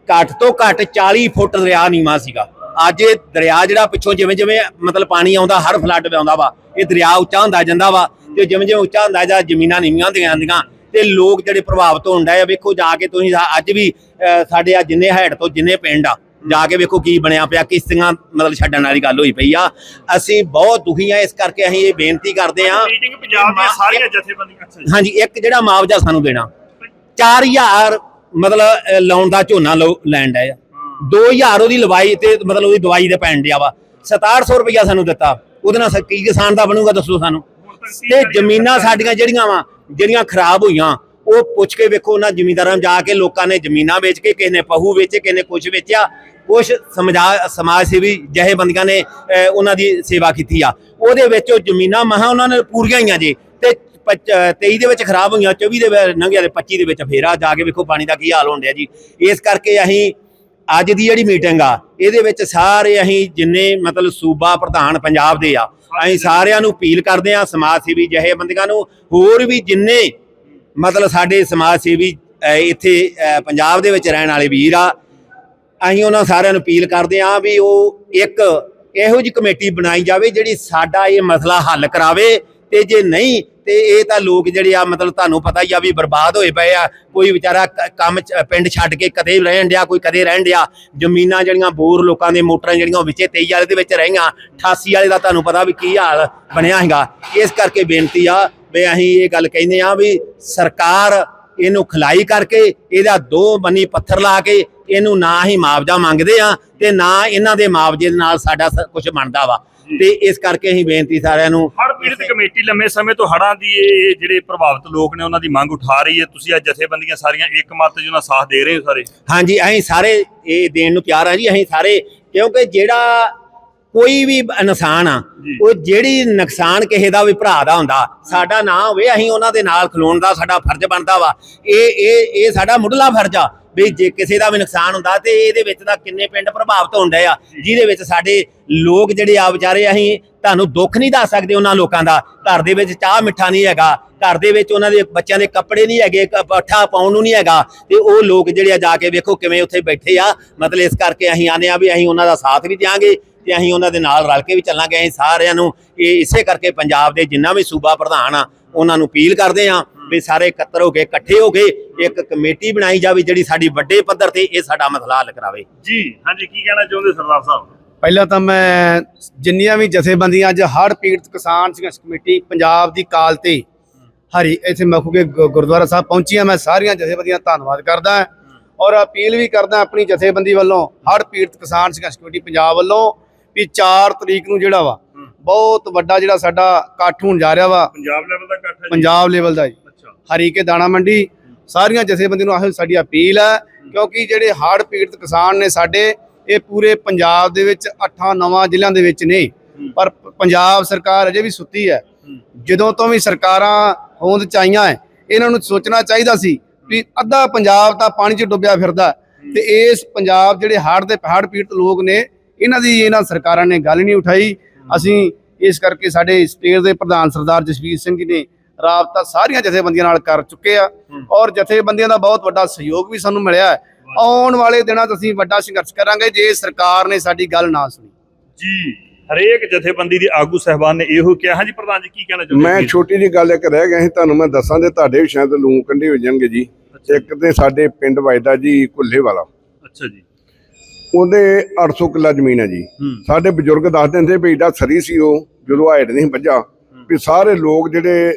ਘੱਟ ਤੋਂ ਘੱਟ 40 ਫੁੱਟ ਦਰਿਆ ਨੀਵਾਂ ਸੀਗਾ। ਅੱਜ ਇਹ ਦਰਿਆ ਜਿਹੜਾ ਪਿੱਛੋਂ ਜਿਵੇਂ ਜਿਵੇਂ ਮਤਲਬ ਪਾਣੀ ਆਉਂਦਾ ਹਰ ਫਲੱਡ ਆਉਂਦਾ ਵਾ ਇਹ ਦਰਿਆ ਉੱਚਾ ਹੁੰਦਾ ਜਾਂਦਾ ਵਾ ਤੇ ਜਿਵੇਂ ਜਿਵੇਂ ਉੱਚਾ ਹੁੰਦਾ ਜਾ ਜ਼ਮੀਨਾਂ ਨੀਵੀਆਂ ਹੁੰਦੀਆਂ ਜਾਂਦੀਆਂ ਤੇ ਲੋਕ ਜਿਹੜੇ ਪ੍ਰਭਾਵਿਤ ਹੁੰਦਾ ਆ ਵੇਖੋ ਜਾ ਕੇ ਤੁਸੀਂ ਅੱਜ ਵੀ ਅਹ, ਸਾਡੇ ਆ ਜਿੰਨੇ ਹੈਡ ਤੋਂ ਜਿੰਨੇ ਪਿੰਡ ਆ ਜਾ ਕੇ ਵੇਖੋ ਕੀ ਬਣਿਆ ਪਿਆ ਕਿਸ਼ਤੀਆਂ ਮਤਲਬ ਛੱਡਣ ਵਾਲੀ ਗੱਲ ਹੋਈ ਪਈ ਆ। ਅਸੀਂ ਬਹੁਤ ਦੁਖੀ ਆ ਇਸ ਕਰਕੇ ਅਸੀਂ ਇਹ ਬੇਨਤੀ ਕਰਦੇ ਆ ਮੀਟਿੰਗ ਪੰਜਾਬ ਦੀਆਂ ਸਾਰੀਆਂ ਜਥੇਬੰਦੀਆਂ ਅੱਛਾ ਜੀ। ਹਾਂਜੀ ਇੱਕ ਜਿਹੜਾ ਮੁਆਵਜ਼ਾ ਸਾਨੂੰ ਦੇਣਾ 4000 ਮਤਲਬ ਲਾਉਣ ਦਾ ਝੋਨਾ ਲੈਣ ਡਏ ਆ। 2000 ਉਹਦੀ ਲਵਾਈ ਤੇ ਮਤਲਬ ਉਹਦੀ ਦਵਾਈ ਦੇ ਪੈਣ ਡਿਆ ਵਾ। 6700 ਰੁਪਇਆ ਸਾਨੂੰ ਦਿੱਤਾ। ਉਹਦੇ ਨਾਲ ਕੀ ਕਿਸਾਨ ਦਾ ਬਣੂਗਾ ਦੱਸੋ ਸਾਨੂੰ? ਤੇ ਜ਼ਮੀਨਾਂ ਸਾਡੀਆਂ ਜਿਹੜੀਆਂ ਵਾ ਜਿਹੜੀਆਂ ਖਰਾਬ ਹੋਈਆਂ ਉਹ ਪੁੱਛ ਕੇ ਵੇਖੋ ਉਹਨਾਂ ਜ਼ਿਮੀਂਦਾਰਾਂ ਜਾ ਕੇ ਲੋਕਾਂ ਨੇ ਜ਼ਮੀਨਾਂ ਵੇਚ ਕੇ ਕਿਸੇ ਨੇ ਪਹੂ ਵੇਚੇ ਕਿਸੇ ਨੇ ਕੁਝ ਵੇਚਿਆ। ਕੁਝ ਸਮਝਾ ਸਮਾਜ ਸੇਵੀ ਜਹੇਬੰਦੀਆਂ ਨੇ ਉਹਨਾਂ ਦੀ ਸੇਵਾ ਕੀਤੀ ਆ। ਉਹਦੇ ਵਿੱਚ ਉਹ ਜ਼ਮੀਨਾਂ ਮਹਾ ਉਹਨਾਂ ਨੇ ਪੂਰੀਆਂ ਹੀ ਆ ਜੇ। ਤੇ 23 ਦੇ ਵਿੱਚ ਖਰਾਬ ਹੋਈਆਂ 24 ਦੇ ਵਿੱਚ ਲੰਘਿਆ 25 ਦੇ ਵਿੱਚ ਫੇਰਾ ਜਾ ਕੇ ਵੇਖੋ ਪਾਣੀ ਦਾ ਕੀ ਹਾਲ ਹੋਣ ਡਿਆ ਜੀ। ਇਸ ਕਰਕੇ ਅਸੀਂ ਅੱਜ ਦੀ ਜਿਹੜੀ ਮੀਟਿੰਗ ਆ, ਇਹਦੇ ਵਿੱਚ ਸਾਰੇ ਅਸੀਂ ਜਿੰਨੇ ਮਤਲਬ ਸੂਬਾ ਪ੍ਰਧਾਨ ਪੰਜਾਬ ਦੇ ਆ, ਅਸੀਂ ਸਾਰਿਆਂ ਨੂੰ ਅਪੀਲ ਕਰਦੇ ਆ ਸਮਾਜ ਸੇਵੀ ਜਿਹੇ ਬੰਦਿਆਂ ਨੂੰ, ਹੋਰ ਵੀ ਜਿੰਨੇ ਮਤਲਬ ਸਾਡੇ ਸਮਾਜ ਸੇਵੀ ਇੱਥੇ ਪੰਜਾਬ ਦੇ ਵਿੱਚ ਰਹਿਣ ਵਾਲੇ ਵੀਰ ਆ ਅਸੀਂ ਉਹਨਾਂ ਸਾਰਿਆਂ ਨੂੰ ਅਪੀਲ ਕਰਦੇ ਆ ਵੀ ਉਹ ਇੱਕ ਇਹੋ ਜਿਹੀ ਕਮੇਟੀ ਬਣਾਈ ਜਾਵੇ ਜਿਹੜੀ ਸਾਡਾ ਇਹ ਮਸਲਾ ਹੱਲ ਕਰਾਵੇ ਤੇ ਜੇ ਨਹੀਂ ਤੇ ਇਹ ਤਾਂ ਲੋਕ ਜਿਹੜੇ ਆ ਮਤਲਬ ਤੁਹਾਨੂੰ ਪਤਾ ਹੀ ਆ ਵੀ ਬਰਬਾਦ ਹੋਏ ਪਏ ਆ, ਕੋਈ ਵਿਚਾਰਾ ਕੰਮ ਪਿੰਡ ਛੱਡ ਕੇ ਕਦੇ ਰਹਿਣ ਡਿਆ, ਕੋਈ ਕਦੇ ਰਹਿਣ ਡਿਆ, ਜ਼ਮੀਨਾਂ ਜਿਹੜੀਆਂ ਬੋਰ ਲੋਕਾਂ ਦੇ ਮੋਟਰਾਂ ਜਿਹੜੀਆਂ ਉਹ ਵਿੱਚੇ 23 ਵਾਲੇ ਦੇ ਵਿੱਚ ਰਹੀਆਂ 88 ਵਾਲੇ ਦਾ ਤੁਹਾਨੂੰ ਪਤਾ ਵੀ ਕੀ ਹਾਲ ਬਣਿਆ ਹੈਗਾ। ਇਸ ਕਰਕੇ ਬੇਨਤੀ ਆ ਵੀ ਅਸੀਂ ਇਹ ਗੱਲ ਕਹਿੰਦੇ ਆ ਵੀ ਸਰਕਾਰ ਇਹਨੂੰ ਖਲਾਈ ਕਰਕੇ ਇਹਦਾ ਦੋ ਬੰਨੀ ਪੱਥਰ ਲਾ ਕੇ ਇਹਨੂੰ ਨਾ ਹੀ ਮੁਆਵਜ਼ਾ ਮੰਗਦੇ ਆ ਤੇ ਨਾ ਇਹਨਾਂ ਦੇ ਮੁਆਵਜ਼ੇ ਦੇ ਨਾਲ ਸਾਡਾ ਕੁਝ ਬਣਦਾ ਵਾ। ਤੇ ਇਸ ਕਰਕੇ ਅਸੀਂ ਬੇਨਤੀ ਸਾਰਿਆਂ ਨੂੰ ਹੜ ਪੀੜਤ ਕਮੇਟੀ ਲੰਮੇ ਸਮੇਂ ਤੋਂ ਹੜਾਂ ਦੀ ਇਹ ਜਿਹੜੇ ਪ੍ਰਭਾਵਿਤ ਲੋਕ ਨੇ ਉਹਨਾਂ ਦੀ ਮੰਗ ਉਠਾ ਰਹੀ ਹੈ। ਤੁਸੀਂ ਅੱਜ ਜਥੇਬੰਦੀਆਂ ਸਾਰੀਆਂ ਇੱਕ ਮਤ ਜਿਹਨਾਂ ਸਾਥ ਦੇ ਰਹੇ ਹੋ ਸਾਰੇ। ਹਾਂਜੀ ਅਸੀਂ ਸਾਰੇ ਇਹ ਦੇਣ ਨੂੰ ਤਿਆਰ ਆ ਜੀ। ਅਸੀਂ ਸਾਰੇ ਕਿਉਂਕਿ ਜਿਹੜਾ ਕੋਈ ਵੀ ਇਨਸਾਨ ਆ। ਉਹ ਜਿਹੜੀ ਨੁਕਸਾਨ ਕਿਸੇ ਦਾ ਵੀ ਭਰਾ ਦਾ ਹੁੰਦਾ ਸਾਡਾ ਨਾਂ ਹੋਵੇ ਅਸੀਂ ਉਹਨਾਂ ਦੇ ਨਾਲ ਖਲੋਣ ਦਾ ਸਾਡਾ ਫਰਜ਼ ਬਣਦਾ ਵਾ। ਇਹ ਇਹ ਇਹ ਸਾਡਾ ਮੁੱਢਲਾ ਫਰਜ਼ ਆ ਵੀ ਜੇ ਕਿਸੇ ਦਾ ਵੀ ਨੁਕਸਾਨ ਹੁੰਦਾ ਤੇ ਇਹਦੇ ਵਿੱਚ ਤਾਂ ਕਿੰਨੇ ਪਿੰਡ ਪ੍ਰਭਾਵਿਤ ਹੁੰਦੇ ਆ ਜਿਹਦੇ ਵਿੱਚ ਸਾਡੇ ਲੋਕ ਜਿਹੜੇ ਆ ਵਿਚਾਰੇ ਅਸੀਂ ਤੁਹਾਨੂੰ ਦੁੱਖ ਨਹੀਂ ਦੱਸ ਸਕਦੇ ਉਹਨਾਂ ਲੋਕਾਂ ਦਾ। ਘਰ ਦੇ ਵਿੱਚ ਚਾਹ ਮਿੱਠਾ ਨਹੀਂ ਹੈਗਾ ਘਰ ਦੇ ਵਿੱਚ ਉਹਨਾਂ ਦੇ ਬੱਚਿਆਂ ਦੇ ਕੱਪੜੇ ਨਹੀਂ ਹੈਗੇ ਪੱਠਾ ਪਾਉਣ ਨੂੰ ਨਹੀਂ ਹੈਗਾ ਤੇ ਉਹ ਲੋਕ ਜਿਹੜੇ ਆ ਜਾ ਕੇ ਵੇਖੋ ਕਿਵੇਂ ਉੱਥੇ ਬੈਠੇ ਆ। ਮਤਲਬ ਇਸ ਕਰਕੇ ਅਸੀਂ ਆਨੇ ਆ ਵੀ ਅਸੀਂ ਉਹਨਾਂ ਦਾ ਸਾਥ ਵੀ ਦਿਆਂਗੇ। ਤੇ ਅਸੀਂ ਉਹਨਾਂ ਦੇ ਨਾਲ ਰਲ ਕੇ ਵੀ ਚੱਲਾਂਗੇ। ਅਸੀਂ ਸਾਰਿਆਂ ਨੂੰ ਇਹ ਇਸੇ ਕਰਕੇ ਪੰਜਾਬ ਦੇ ਜਿੰਨਾ ਵੀ ਸੂਬਾ ਪ੍ਰਧਾਨ ਆ ਉਹਨਾਂ ਨੂੰ ਅਪੀਲ ਕਰਦੇ ਆ ਵੀ ਸਾਰੇ ਇਕੱਤਰ ਹੋ ਕੇ ਇਕੱਠੇ ਹੋ ਕੇ ਇੱਕ ਕਮੇਟੀ ਬਣਾਈ ਜਾਵੇ ਜਿਹੜੀ ਸਾਡੀ ਵੱਡੇ ਪੱਧਰ ਤੇ ਇਹ ਸਾਡਾ ਮਸਲਾ ਹੱਲ ਕਰਾਵੇ। ਜੀ ਹਾਂਜੀ ਕੀ ਕਹਿਣਾ ਚਾਹੁੰਦੇ ਸਰਦਾਰ ਸਾਹਿਬ? ਪਹਿਲਾਂ ਤਾਂ ਮੈਂ ਜਿੰਨੀਆਂ ਵੀ ਜਥੇਬੰਦੀਆਂ ਅੱਜ ਹੜ੍ਹ ਪੀੜਤ ਕਿਸਾਨ ਸੰਘਰਸ਼ ਕਮੇਟੀ ਪੰਜਾਬ ਦੀ ਕਾਲ ਤੇ ਹਰੀ ਇੱਥੇ ਮਖੂਗੇ ਗੁਰਦੁਆਰਾ ਸਾਹਿਬ ਪਹੁੰਚੀਆਂ ਮੈਂ ਸਾਰੀਆਂ ਜਥੇਬੰਦੀਆਂ ਦਾ ਧੰਨਵਾਦ ਕਰਦਾ ਔਰ ਅਪੀਲ ਵੀ ਕਰਦਾ ਆਪਣੀ ਜਥੇਬੰਦੀ ਵੱਲੋਂ ਹੜ੍ਹ ਪੀੜਤ ਕਿਸਾਨ ਸੰਘਰਸ਼ ਕਮੇਟੀ ਪੰਜਾਬ ਵੱਲੋਂ ਵੀ 4 ਤਰੀਕ ਨੂੰ ਜਿਹੜਾ ਵਾ ਬਹੁਤ ਵੱਡਾ ਜਿਹੜਾ ਸਾਡਾ ਇਕੱਠ ਹੋਣ ਜਾ ਰਿਹਾ ਵਾ। ਪੰਜਾਬ ਲੈਵਲ ਦਾ ਇਕੱਠ ਹੈ ਪੰਜਾਬ ਲੈਵਲ ਦਾ ਜੀ। ਹਰੀਕੇ ਦਾਣਾ ਮੰਡੀ ਸਾਰੀਆਂ ਜਥੇਬੰਦੀਆਂ ਨੂੰ ਆਹੀ ਸਾਡੀ ਅਪੀਲ ਹੈ ਕਿਉਂਕਿ ਜਿਹੜੇ ਹੜ੍ਹ ਪੀੜਤ ਕਿਸਾਨ ਨੇ ਸਾਡੇ ਇਹ ਪੂਰੇ ਪੰਜਾਬ ਦੇ ਵਿੱਚ 8-9 ਜ਼ਿਲ੍ਹਿਆਂ ਦੇ ਵਿੱਚ ਨੇ। ਪਰ ਪੰਜਾਬ ਸਰਕਾਰ ਅਜੇ ਵੀ ਸੁੱਤੀ ਹੈ। ਜਦੋਂ ਤੋਂ ਵੀ ਸਰਕਾਰਾਂ ਹੋਂਦ ਚ ਆਈਆਂ ਹੈ ਇਹਨਾਂ ਨੂੰ ਸੋਚਣਾ ਚਾਹੀਦਾ ਸੀ ਵੀ ਅੱਧਾ ਪੰਜਾਬ ਤਾਂ ਪਾਣੀ 'ਚ ਡੁੱਬਿਆ ਫਿਰਦਾ। ਤੇ ਇਸ ਪੰਜਾਬ ਜਿਹੜੇ ਹੜ੍ਹ ਦੇ ਹੜ੍ਹ ਪੀੜਤ ਲੋਕ ਨੇ ਇਹਨਾਂ ਦੀ ਇਹਨਾਂ ਸਰਕਾਰਾਂ ਨੇ ਗੱਲ ਨਹੀਂ ਉਠਾਈ। ਅਸੀਂ ਇਸ ਕਰਕੇ ਸਾਡੇ ਸਟੇਟ ਦੇ ਪ੍ਰਧਾਨ ਸਰਦਾਰ ਜਸਵੀਰ ਸਿੰਘ ਜੀ ਨੇ ਰਾਬਤਾ ਸਾਰੀਆਂ ਜਥੇਬੰਦੀਆਂ ਨਾਲ ਕਰ ਚੁੱਕੇ ਆ ਔਰ ਜਥੇਬੰਦੀਆਂ ਦਾ ਬਹੁਤ ਵੱਡਾ ਸਹਿਯੋਗ ਵੀ ਸਾਨੂੰ ਮਿਲਿਆ ਹੈ। ਆਉਣ ਵਾਲੇ ਦਿਨਾਂ 'ਚ ਅਸੀਂ ਵੱਡਾ ਸੰਘਰਸ਼ ਕਰਾਂਗੇ ਜੇ ਸਰਕਾਰ ਨੇ ਸਾਡੀ ਗੱਲ ਨਾ ਸੁਣੀ। ਜੀ ਹਰੇਕ ਜਥੇਬੰਦੀ ਦੀ ਆਗੂ ਸਹਿਬਾਨ ਨੇ ਇਹੋ ਕਿਹਾ। ਹਾਂਜੀ ਪ੍ਰਧਾਨ ਜੀ ਕੀ ਕਹਿਣਾ ਚਾਹੁੰਦੇ ਮੈਂ? ਛੋਟੀ ਜੀ ਗੱਲ ਇੱਕ ਰਹਿ ਗਿਆ ਸੀ ਤੁਹਾਨੂੰ ਮੈਂ ਦੱਸਾਂ ਦੇ ਤੁਹਾਡੇ ਵੀ ਸ਼ਾਇਦ ਲੂੰ ਕੰਢੇ ਹੋ ਜਾਣਗੇ ਜੀ। ਇੱਕ ਤੇ ਸਾਡੇ ਪਿੰਡ ਵਜਦਾ ਜੀ ਕੁੱਲੇ ਵਾਲਾ। ਅੱਛਾ ਜੀ। ਉਹਦੇ 800 ਕਿੱਲਾ ਜ਼ਮੀਨ ਹੈ ਜੀ। ਸਾਡੇ ਬਜ਼ੁਰਗ ਦੱਸਦੇ ਹੁੰਦੇ ਵੀ ਏਡਾ ਸਰੀ ਸੀ ਉਹ ਜਦੋਂ ਹਾਈਟ ਨਹੀਂ ਵੱਜਾ। ਵੀ ਸਾਰੇ ਲੋਕ ਜਿਹੜੇ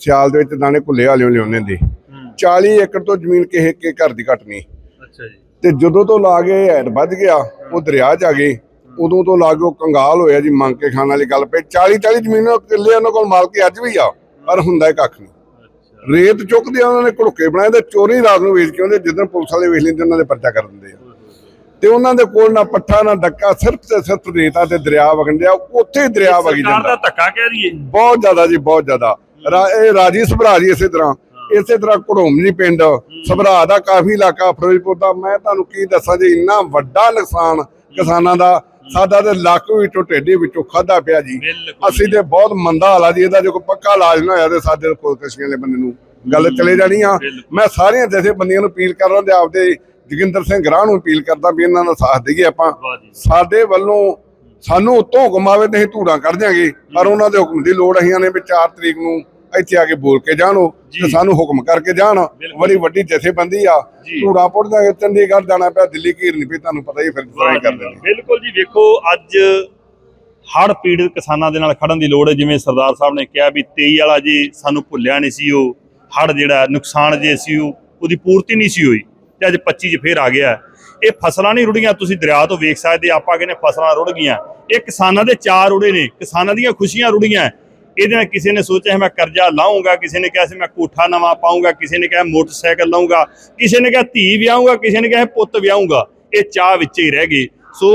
ਸਿਆਲ ਦੇ ਵਿੱਚ ਦਾਣੇ ਕੁੱਲੇ ਵਾਲਿਓ ਲਿਆਉਂਦੇ ਹੁੰਦੇ ਹੂੰ। 40 ਏਕੜ ਤੋਂ ਜ਼ਮੀਨ ਕਿਸੇ ਕੇ ਘਰ ਦੀ ਘੱਟ ਨਹੀਂ। ਅੱਛਾ ਜੀ। ਤੇ ਜਦੋਂ ਤੋਂ ਲਾ ਕੇ ਹਾਈਟ ਵੱਧ ਗਿਆ ਉਹ ਦਰਿਆ 'ਚ ਆ ਗਏ। ਉਦੋਂ ਤੋਂ ਲਾ ਕੇ ਉਹ ਕੰਗਾਲ ਹੋਇਆ ਜੀ ਮੰਗ ਕੇ ਖਾਣ ਵਾਲੀ ਗੱਲ ਪਈ 40 40 ਜ਼ਮੀਨਾਂ ਕਿੱਲੇ ਉਹਨਾਂ ਕੋਲ ਮਾਲਕੀ ਅੱਜ ਵੀ ਆ ਪਰ ਹੁੰਦਾ ਕੱਖ ਨਹੀਂ। ਰੇਤ ਚੁੱਕਦੇ ਆ ਉਹਨਾਂ ਨੇ ਘੜੁੱਕੇ ਬਣਾਏ ਤੇ ਚੋਰੀ ਰਾਤ ਨੂੰ ਵੇਚ ਕੇ ਆਉਂਦੇ ਜਿੱਦਣ ਪੁਲਿਸ ਵਾਲੇ ਵੇਖ ਲੈਂਦੇ ਉਹਨਾਂ ਦੇ ਪਰਚਾ ਕਰ ਦਿੰਦੇ ਆ। ਤੇ ਉਹਨਾਂ ਦੇ ਕੋਲ ਨਾ ਪੱਠਾ ਨਾ ਡੱਕਾ ਸਿਰਫ ਤੇ ਸਿਰਫ ਰੇਤਾ ਤੇ ਦਰਿਆ ਵਗਣ ਡਿਆ ਉੱਥੇ ਹੀ ਦਰਿਆ ਵਗੀ ਸਰਕਾਰ ਦਾ ਜਾਂਦਾ ਧੱਕਾ ਕਹਿ ਦਈਏ ਬਹੁਤ ਜ਼ਿਆਦਾ ਜੀ ਬਹੁਤ ਜ਼ਿਆਦਾ। ਇਹ ਰਾਜੀ ਸਭਰਾ ਜੀ ਇਸੇ ਤਰ੍ਹਾਂ। ਇਸੇ ਤਰ੍ਹਾਂ ਘੜੋਮਜੀ ਪਿੰਡ ਸਭਰਾ ਦਾ ਕਾਫੀ ਇਲਾਕਾ ਫਿਰੋਜ਼ਪੁਰ ਦਾ। ਮੈਂ ਤੁਹਾਨੂੰ ਕੀ ਦੱਸਾਂ ਜੀ ਇੰਨਾ ਵੱਡਾ ਨੁਕਸਾਨ ਕਿਸਾਨਾਂ ਦਾ। ਸਾਡਾ ਤੇ ਲੱਕ ਵਿੱਚੋਂ ਢੇਡੀ ਵਿੱਚੋਂ ਖਾਦਾ ਪਿਆ ਜੀ। ਅਸੀਂ ਤੇ ਬਹੁਤ ਮੰਦਾ ਹਾਲ ਜੀ। ਇਹਦਾ ਜੋ ਪੱਕਾ ਇਲਾਜ ਨਾ ਹੋਇਆ ਤੇ ਸਾਡੇ ਕੋਲ ਕਸ਼ੀਆਂ ਵਾਲੇ ਬੰਦੇ ਨੂੰ ਗੱਲ ਚਲੇ ਜਾਣੀ ਆ। ਮੈਂ ਸਾਰੀਆਂ ਜਥੇਬੰਦੀਆਂ ਨੂੰ ਅਪੀਲ ਕਰ ਰਿਹਾ ਤੇ ਆਪਦੇ ਜੋਗਿੰਦਰ ਸਿੰਘ ਗਰਾਹ ਨੂੰ ਅਪੀਲ ਕਰਦਾ ਵੀ ਇਹਨਾਂ ਦਾ ਸਾਥ ਦੇਈਏ ਆਪਾਂ ਸਾਡੇ ਵੱਲੋਂ ਸਾਨੂੰ ਉੱਤੋਂ ਹੁਕਮ ਆਵੇ ਤੇ ਅਸੀਂ ਧੂੜਾਂ ਕੱਢ ਦਿਆਂਗੇ ਪਰ ਉਹਨਾਂ ਦੇ ਹੁਕਮ ਦੀ ਲੋੜ ਅਸੀਂ ਨੇ ਵੀ 4 ਤਰੀਕ ਨੂੰ ਇੱਥੇ ਆ ਕੇ ਬੋਲ ਕੇ ਜਾਣ। ਤੇ ਸਾਨੂੰ ਹੁਕਮ ਕਰਕੇ ਜਾਣ। ਬੜੀ ਵੱਡੀ ਜਥੇਬੰਦੀ ਆ। ਧੂੜਾਂ ਪੁੱਟ ਦਾਂਗੇ ਚੰਡੀਗੜ੍ਹ ਜਾਣਾ ਪਿਆ ਦਿੱਲੀ ਘੀਰ ਨਹੀਂ ਪਈ ਤੁਹਾਨੂੰ ਪਤਾ ਹੀ ਫਿਰ ਕਰਦੇ। ਨੇ ਬਿਲਕੁਲ ਜੀ ਵੇਖੋ ਅੱਜ ਹੜ ਪੀੜਤ ਕਿਸਾਨਾਂ ਦੇ ਨਾਲ ਖੜਨ ਦੀ ਲੋੜ ਹੈ ਜਿਵੇਂ ਸਰਦਾਰ ਸਾਹਿਬ ਨੇ ਕਿਹਾ ਵੀ 23 ਵਾਲਾ ਜੀ ਸਾਨੂੰ ਭੁੱਲਿਆ ਨਹੀਂ ਸੀ ਉਹ ਹੜ ਜਿਹੜਾ ਨੁਕਸਾਨ ਜੇ ਸੀ ਉਹ ਉਹਦੀ ਪੂਰਤੀ ਨਹੀਂ ਸੀ ਹੋਈ ਤੇ ਅੱਜ 25 ਚ ਫੇਰ ਆ ਗਿਆ ਇਹ ਫਸਲਾਂ ਨਹੀਂ ਰੁੜੀਆਂ, ਤੁਸੀਂ ਦਰਿਆ ਤੋਂ ਵੇਖ ਸਕਦੇ ਆਪਾਂ ਕਹਿੰਦੇ ਫਸਲਾਂ ਰੁੜ ਗਈਆਂ। ਇਹ ਕਿਸਾਨਾਂ ਦੇ ਚਾਰ ਰੁੜੇ ਨੇ, ਕਿਸਾਨਾਂ ਦੀਆਂ ਖੁਸ਼ੀਆਂ ਰੁੜੀਆਂ। ਇਹਦੇ ਨਾਲ ਕਿਸੇ ਨੇ ਸੋਚਿਆ ਮੈਂ ਕਰਜ਼ਾ ਲਾਉਂਗਾ ਕਿਸੇ ਨੇ ਕਿਹਾ ਸੀ, ਮੈਂ ਕੋਠਾ ਨਵਾਂ ਪਾਉਂਗਾ ਕਿਸੇ ਨੇ ਕਿਹਾ ਮੋਟਰਸਾਈਕਲ ਲਵਾਂਗਾ ਕਿਸੇ ਨੇ ਕਿਹਾ ਧੀ ਵਿਆਹੂੰਗਾ ਕਿਸੇ ਨੇ ਕਿਹਾ ਪੁੱਤ ਵਿਆਹੂੰਗਾ ਇਹ ਚਾਹ ਵਿੱਚ ਹੀ ਰਹਿ ਗਏ ਸੋ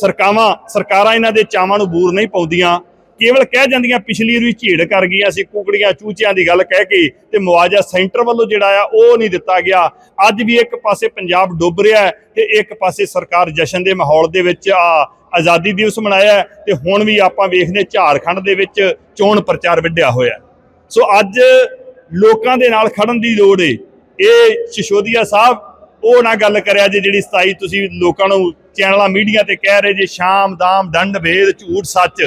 ਸਰਕਾਰਾਂ ਸਰਕਾਰਾਂ ਇਹਨਾਂ ਦੇ ਚਾਵਾਂ ਨੂੰ ਬੂਰ ਨਹੀਂ ਪਾਉਂਦੀਆਂ। ਕੇਵਲ ਕਹਿ ਜਾਂਦੀਆਂ ਪਿਛਲੀ ਵਾਰੀ ਝੇੜ ਕਰ ਗਈਆਂ ਸੀ, ਕੁਕੜੀਆਂ, ਚੂਚਿਆਂ ਦੀ ਗੱਲ ਕਹਿ ਕੇ ਤੇ ਮੁਆਵਜ਼ਾ ਸੈਂਟਰ ਵੱਲੋਂ ਜਿਹੜਾ ਆ, ਉਹ ਨਹੀਂ ਦਿੱਤਾ ਗਿਆ। ਅੱਜ ਵੀ ਇੱਕ ਪਾਸੇ ਪੰਜਾਬ ਡੁੱਬ ਰਿਹਾ ਹੈ ਤੇ ਇੱਕ ਪਾਸੇ ਸਰਕਾਰ ਜਸ਼ਨ ਦੇ ਮਾਹੌਲ ਦੇ ਵਿੱਚ ਆ, ਆਜ਼ਾਦੀ ਦਿਵਸ ਮਨਾਇਆ ਹੈ ਤੇ ਹੁਣ ਵੀ ਆਪਾਂ ਵੇਖਦੇ ਝਾਰਖੰਡ ਦੇ ਵਿੱਚ ਚੋਣ ਪ੍ਰਚਾਰ ਵਿੱਢਿਆ ਹੋਇਆ ਸੋ ਅੱਜ ਲੋਕਾਂ ਦੇ ਨਾਲ ਖੜਨ ਦੀ ਲੋੜ ਏ। ਇਹ ਸ਼ਿਸ਼ੋਦੀਆ ਸਾਹਿਬ, ਉਹ ਨਾ ਗੱਲ ਕਰਿਆ ਜੇ ਜਿਹੜੀ 27 ਤੁਸੀਂ ਲੋਕਾਂ ਨੂੰ ਚੈਨਲਾਂ, ਮੀਡੀਆ ਤੇ ਕਹਿ ਰਹੇ ਜੇ ਸ਼ਾਮ, ਦਾਮ ਡੰਡ ਭੇਦ, ਝੂਠ, ਸੱਚ।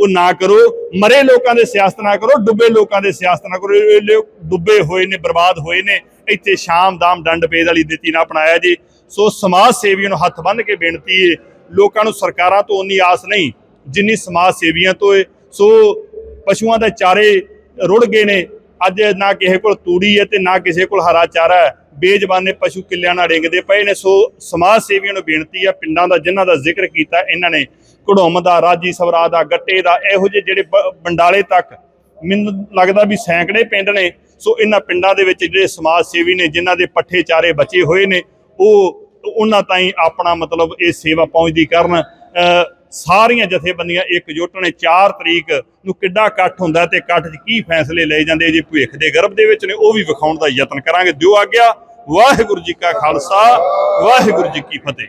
ਉਹ ਨਾ ਕਰੋ। ਮਰੇ ਲੋਕਾਂ ਦੇ ਸਿਆਸਤ ਨਾ ਕਰੋ, ਡੁੱਬੇ ਲੋਕਾਂ ਦੇ ਸਿਆਸਤ ਨਾ ਕਰੋ। ਇਹ ਲੋਕ ਡੁੱਬੇ ਹੋਏ ਨੇ, ਬਰਬਾਦ ਹੋਏ ਨੇ। ਇੱਥੇ ਸ਼ਾਮ ਦਾਮ ਡੰਡ ਪੇਦ ਵਾਲੀ ਨੀਤੀ ਨਾ ਅਪਣਾਇਆ ਜੀ। ਸੋ ਸਮਾਜ ਸੇਵੀਆਂ ਨੂੰ ਹੱਥ ਬੰਨ੍ਹ ਕੇ ਬੇਨਤੀ ਏ, ਲੋਕਾਂ ਨੂੰ ਸਰਕਾਰਾਂ ਤੋਂ ਉਨੀ ਆਸ ਨਹੀਂ, ਜਿੰਨੀ ਸਮਾਜ ਸੇਵੀਆਂ ਤੋਂ ਏ। ਸੋ ਪਸ਼ੂਆਂ ਦੇ ਚਾਰੇ ਰੁੜ ਗਏ ਨੇ। ਅੱਜ ਨਾ ਕਿਸੇ ਕੋਲ ਤੂੜੀ ਹੈ ਤੇ ਨਾ ਕਿਸੇ ਕੋਲ ਹਰਾ ਚਾਰਾ ਹੈ ਬੇਜ਼ਬਾਨੇ ਪਸ਼ੂ ਕਿੱਲਿਆਂ ਨਾਲ ਰਿੰਗਦੇ ਪਏ ਨੇ। ਸੋ ਸਮਾਜ ਸੇਵੀਆਂ ਨੂੰ ਬੇਨਤੀ ਹੈ ਪਿੰਡਾਂ ਦਾ, ਜਿਨ੍ਹਾਂ ਦਾ ਜ਼ਿਕਰ ਕੀਤਾ ਇਹਨਾਂ ਨੇ ਘੜੋਮ ਦਾ, ਰਾਜੀ ਸਵਰਾ ਦਾ, ਗੱਟੇ ਦਾ, ਇਹੋ ਜਿਹੇ ਜਿਹੜੇ ਬ- ਬੰਡਾਲੇ ਤੱਕ ਮੈਨੂੰ ਲੱਗਦਾ ਵੀ ਸੈਂਕੜੇ ਪਿੰਡ ਨੇ। ਸੋ ਇਹਨਾਂ ਪਿੰਡਾਂ ਦੇ ਵਿੱਚ ਜਿਹੜੇ ਸਮਾਜ ਸੇਵੀ ਨੇ, ਜਿਨ੍ਹਾਂ ਦੇ ਪੱਠੇ ਚਾਰੇ ਬਚੇ ਹੋਏ ਨੇ, ਉਹ ਉਹਨਾਂ ਤਾਈਂ ਆਪਣਾ ਮਤਲਬ ਇਹ ਸੇਵਾ ਪਹੁੰਚਦੀ ਕਰਨ। ਸਾਰੀਆਂ ਜਥੇਬੰਦੀਆਂ ਇਕਜੁੱਟ ਨੇ। 4 ਤਰੀਕ ਨੂੰ ਕਿੱਡਾ ਇਕੱਠ ਹੁੰਦਾ ਤੇ ਇਕੱਠ 'ਚ ਕੀ ਫੈਸਲੇ ਲਏ ਜਾਂਦੇ ਜੇ ਭਵਿੱਖ ਦੇ ਗਰਭ ਦੇ ਵਿੱਚ ਨੇ, ਉਹ ਵੀ ਵਿਖਾਉਣ ਦਾ ਯਤਨ ਕਰਾਂਗੇ। ਦਿਓ ਆਗਿਆ। ਵਾਹਿਗੁਰੂ ਜੀ ਕਾ ਖਾਲਸਾ, ਵਾਹਿਗੁਰੂ ਜੀ ਕੀ ਫਤਿਹ।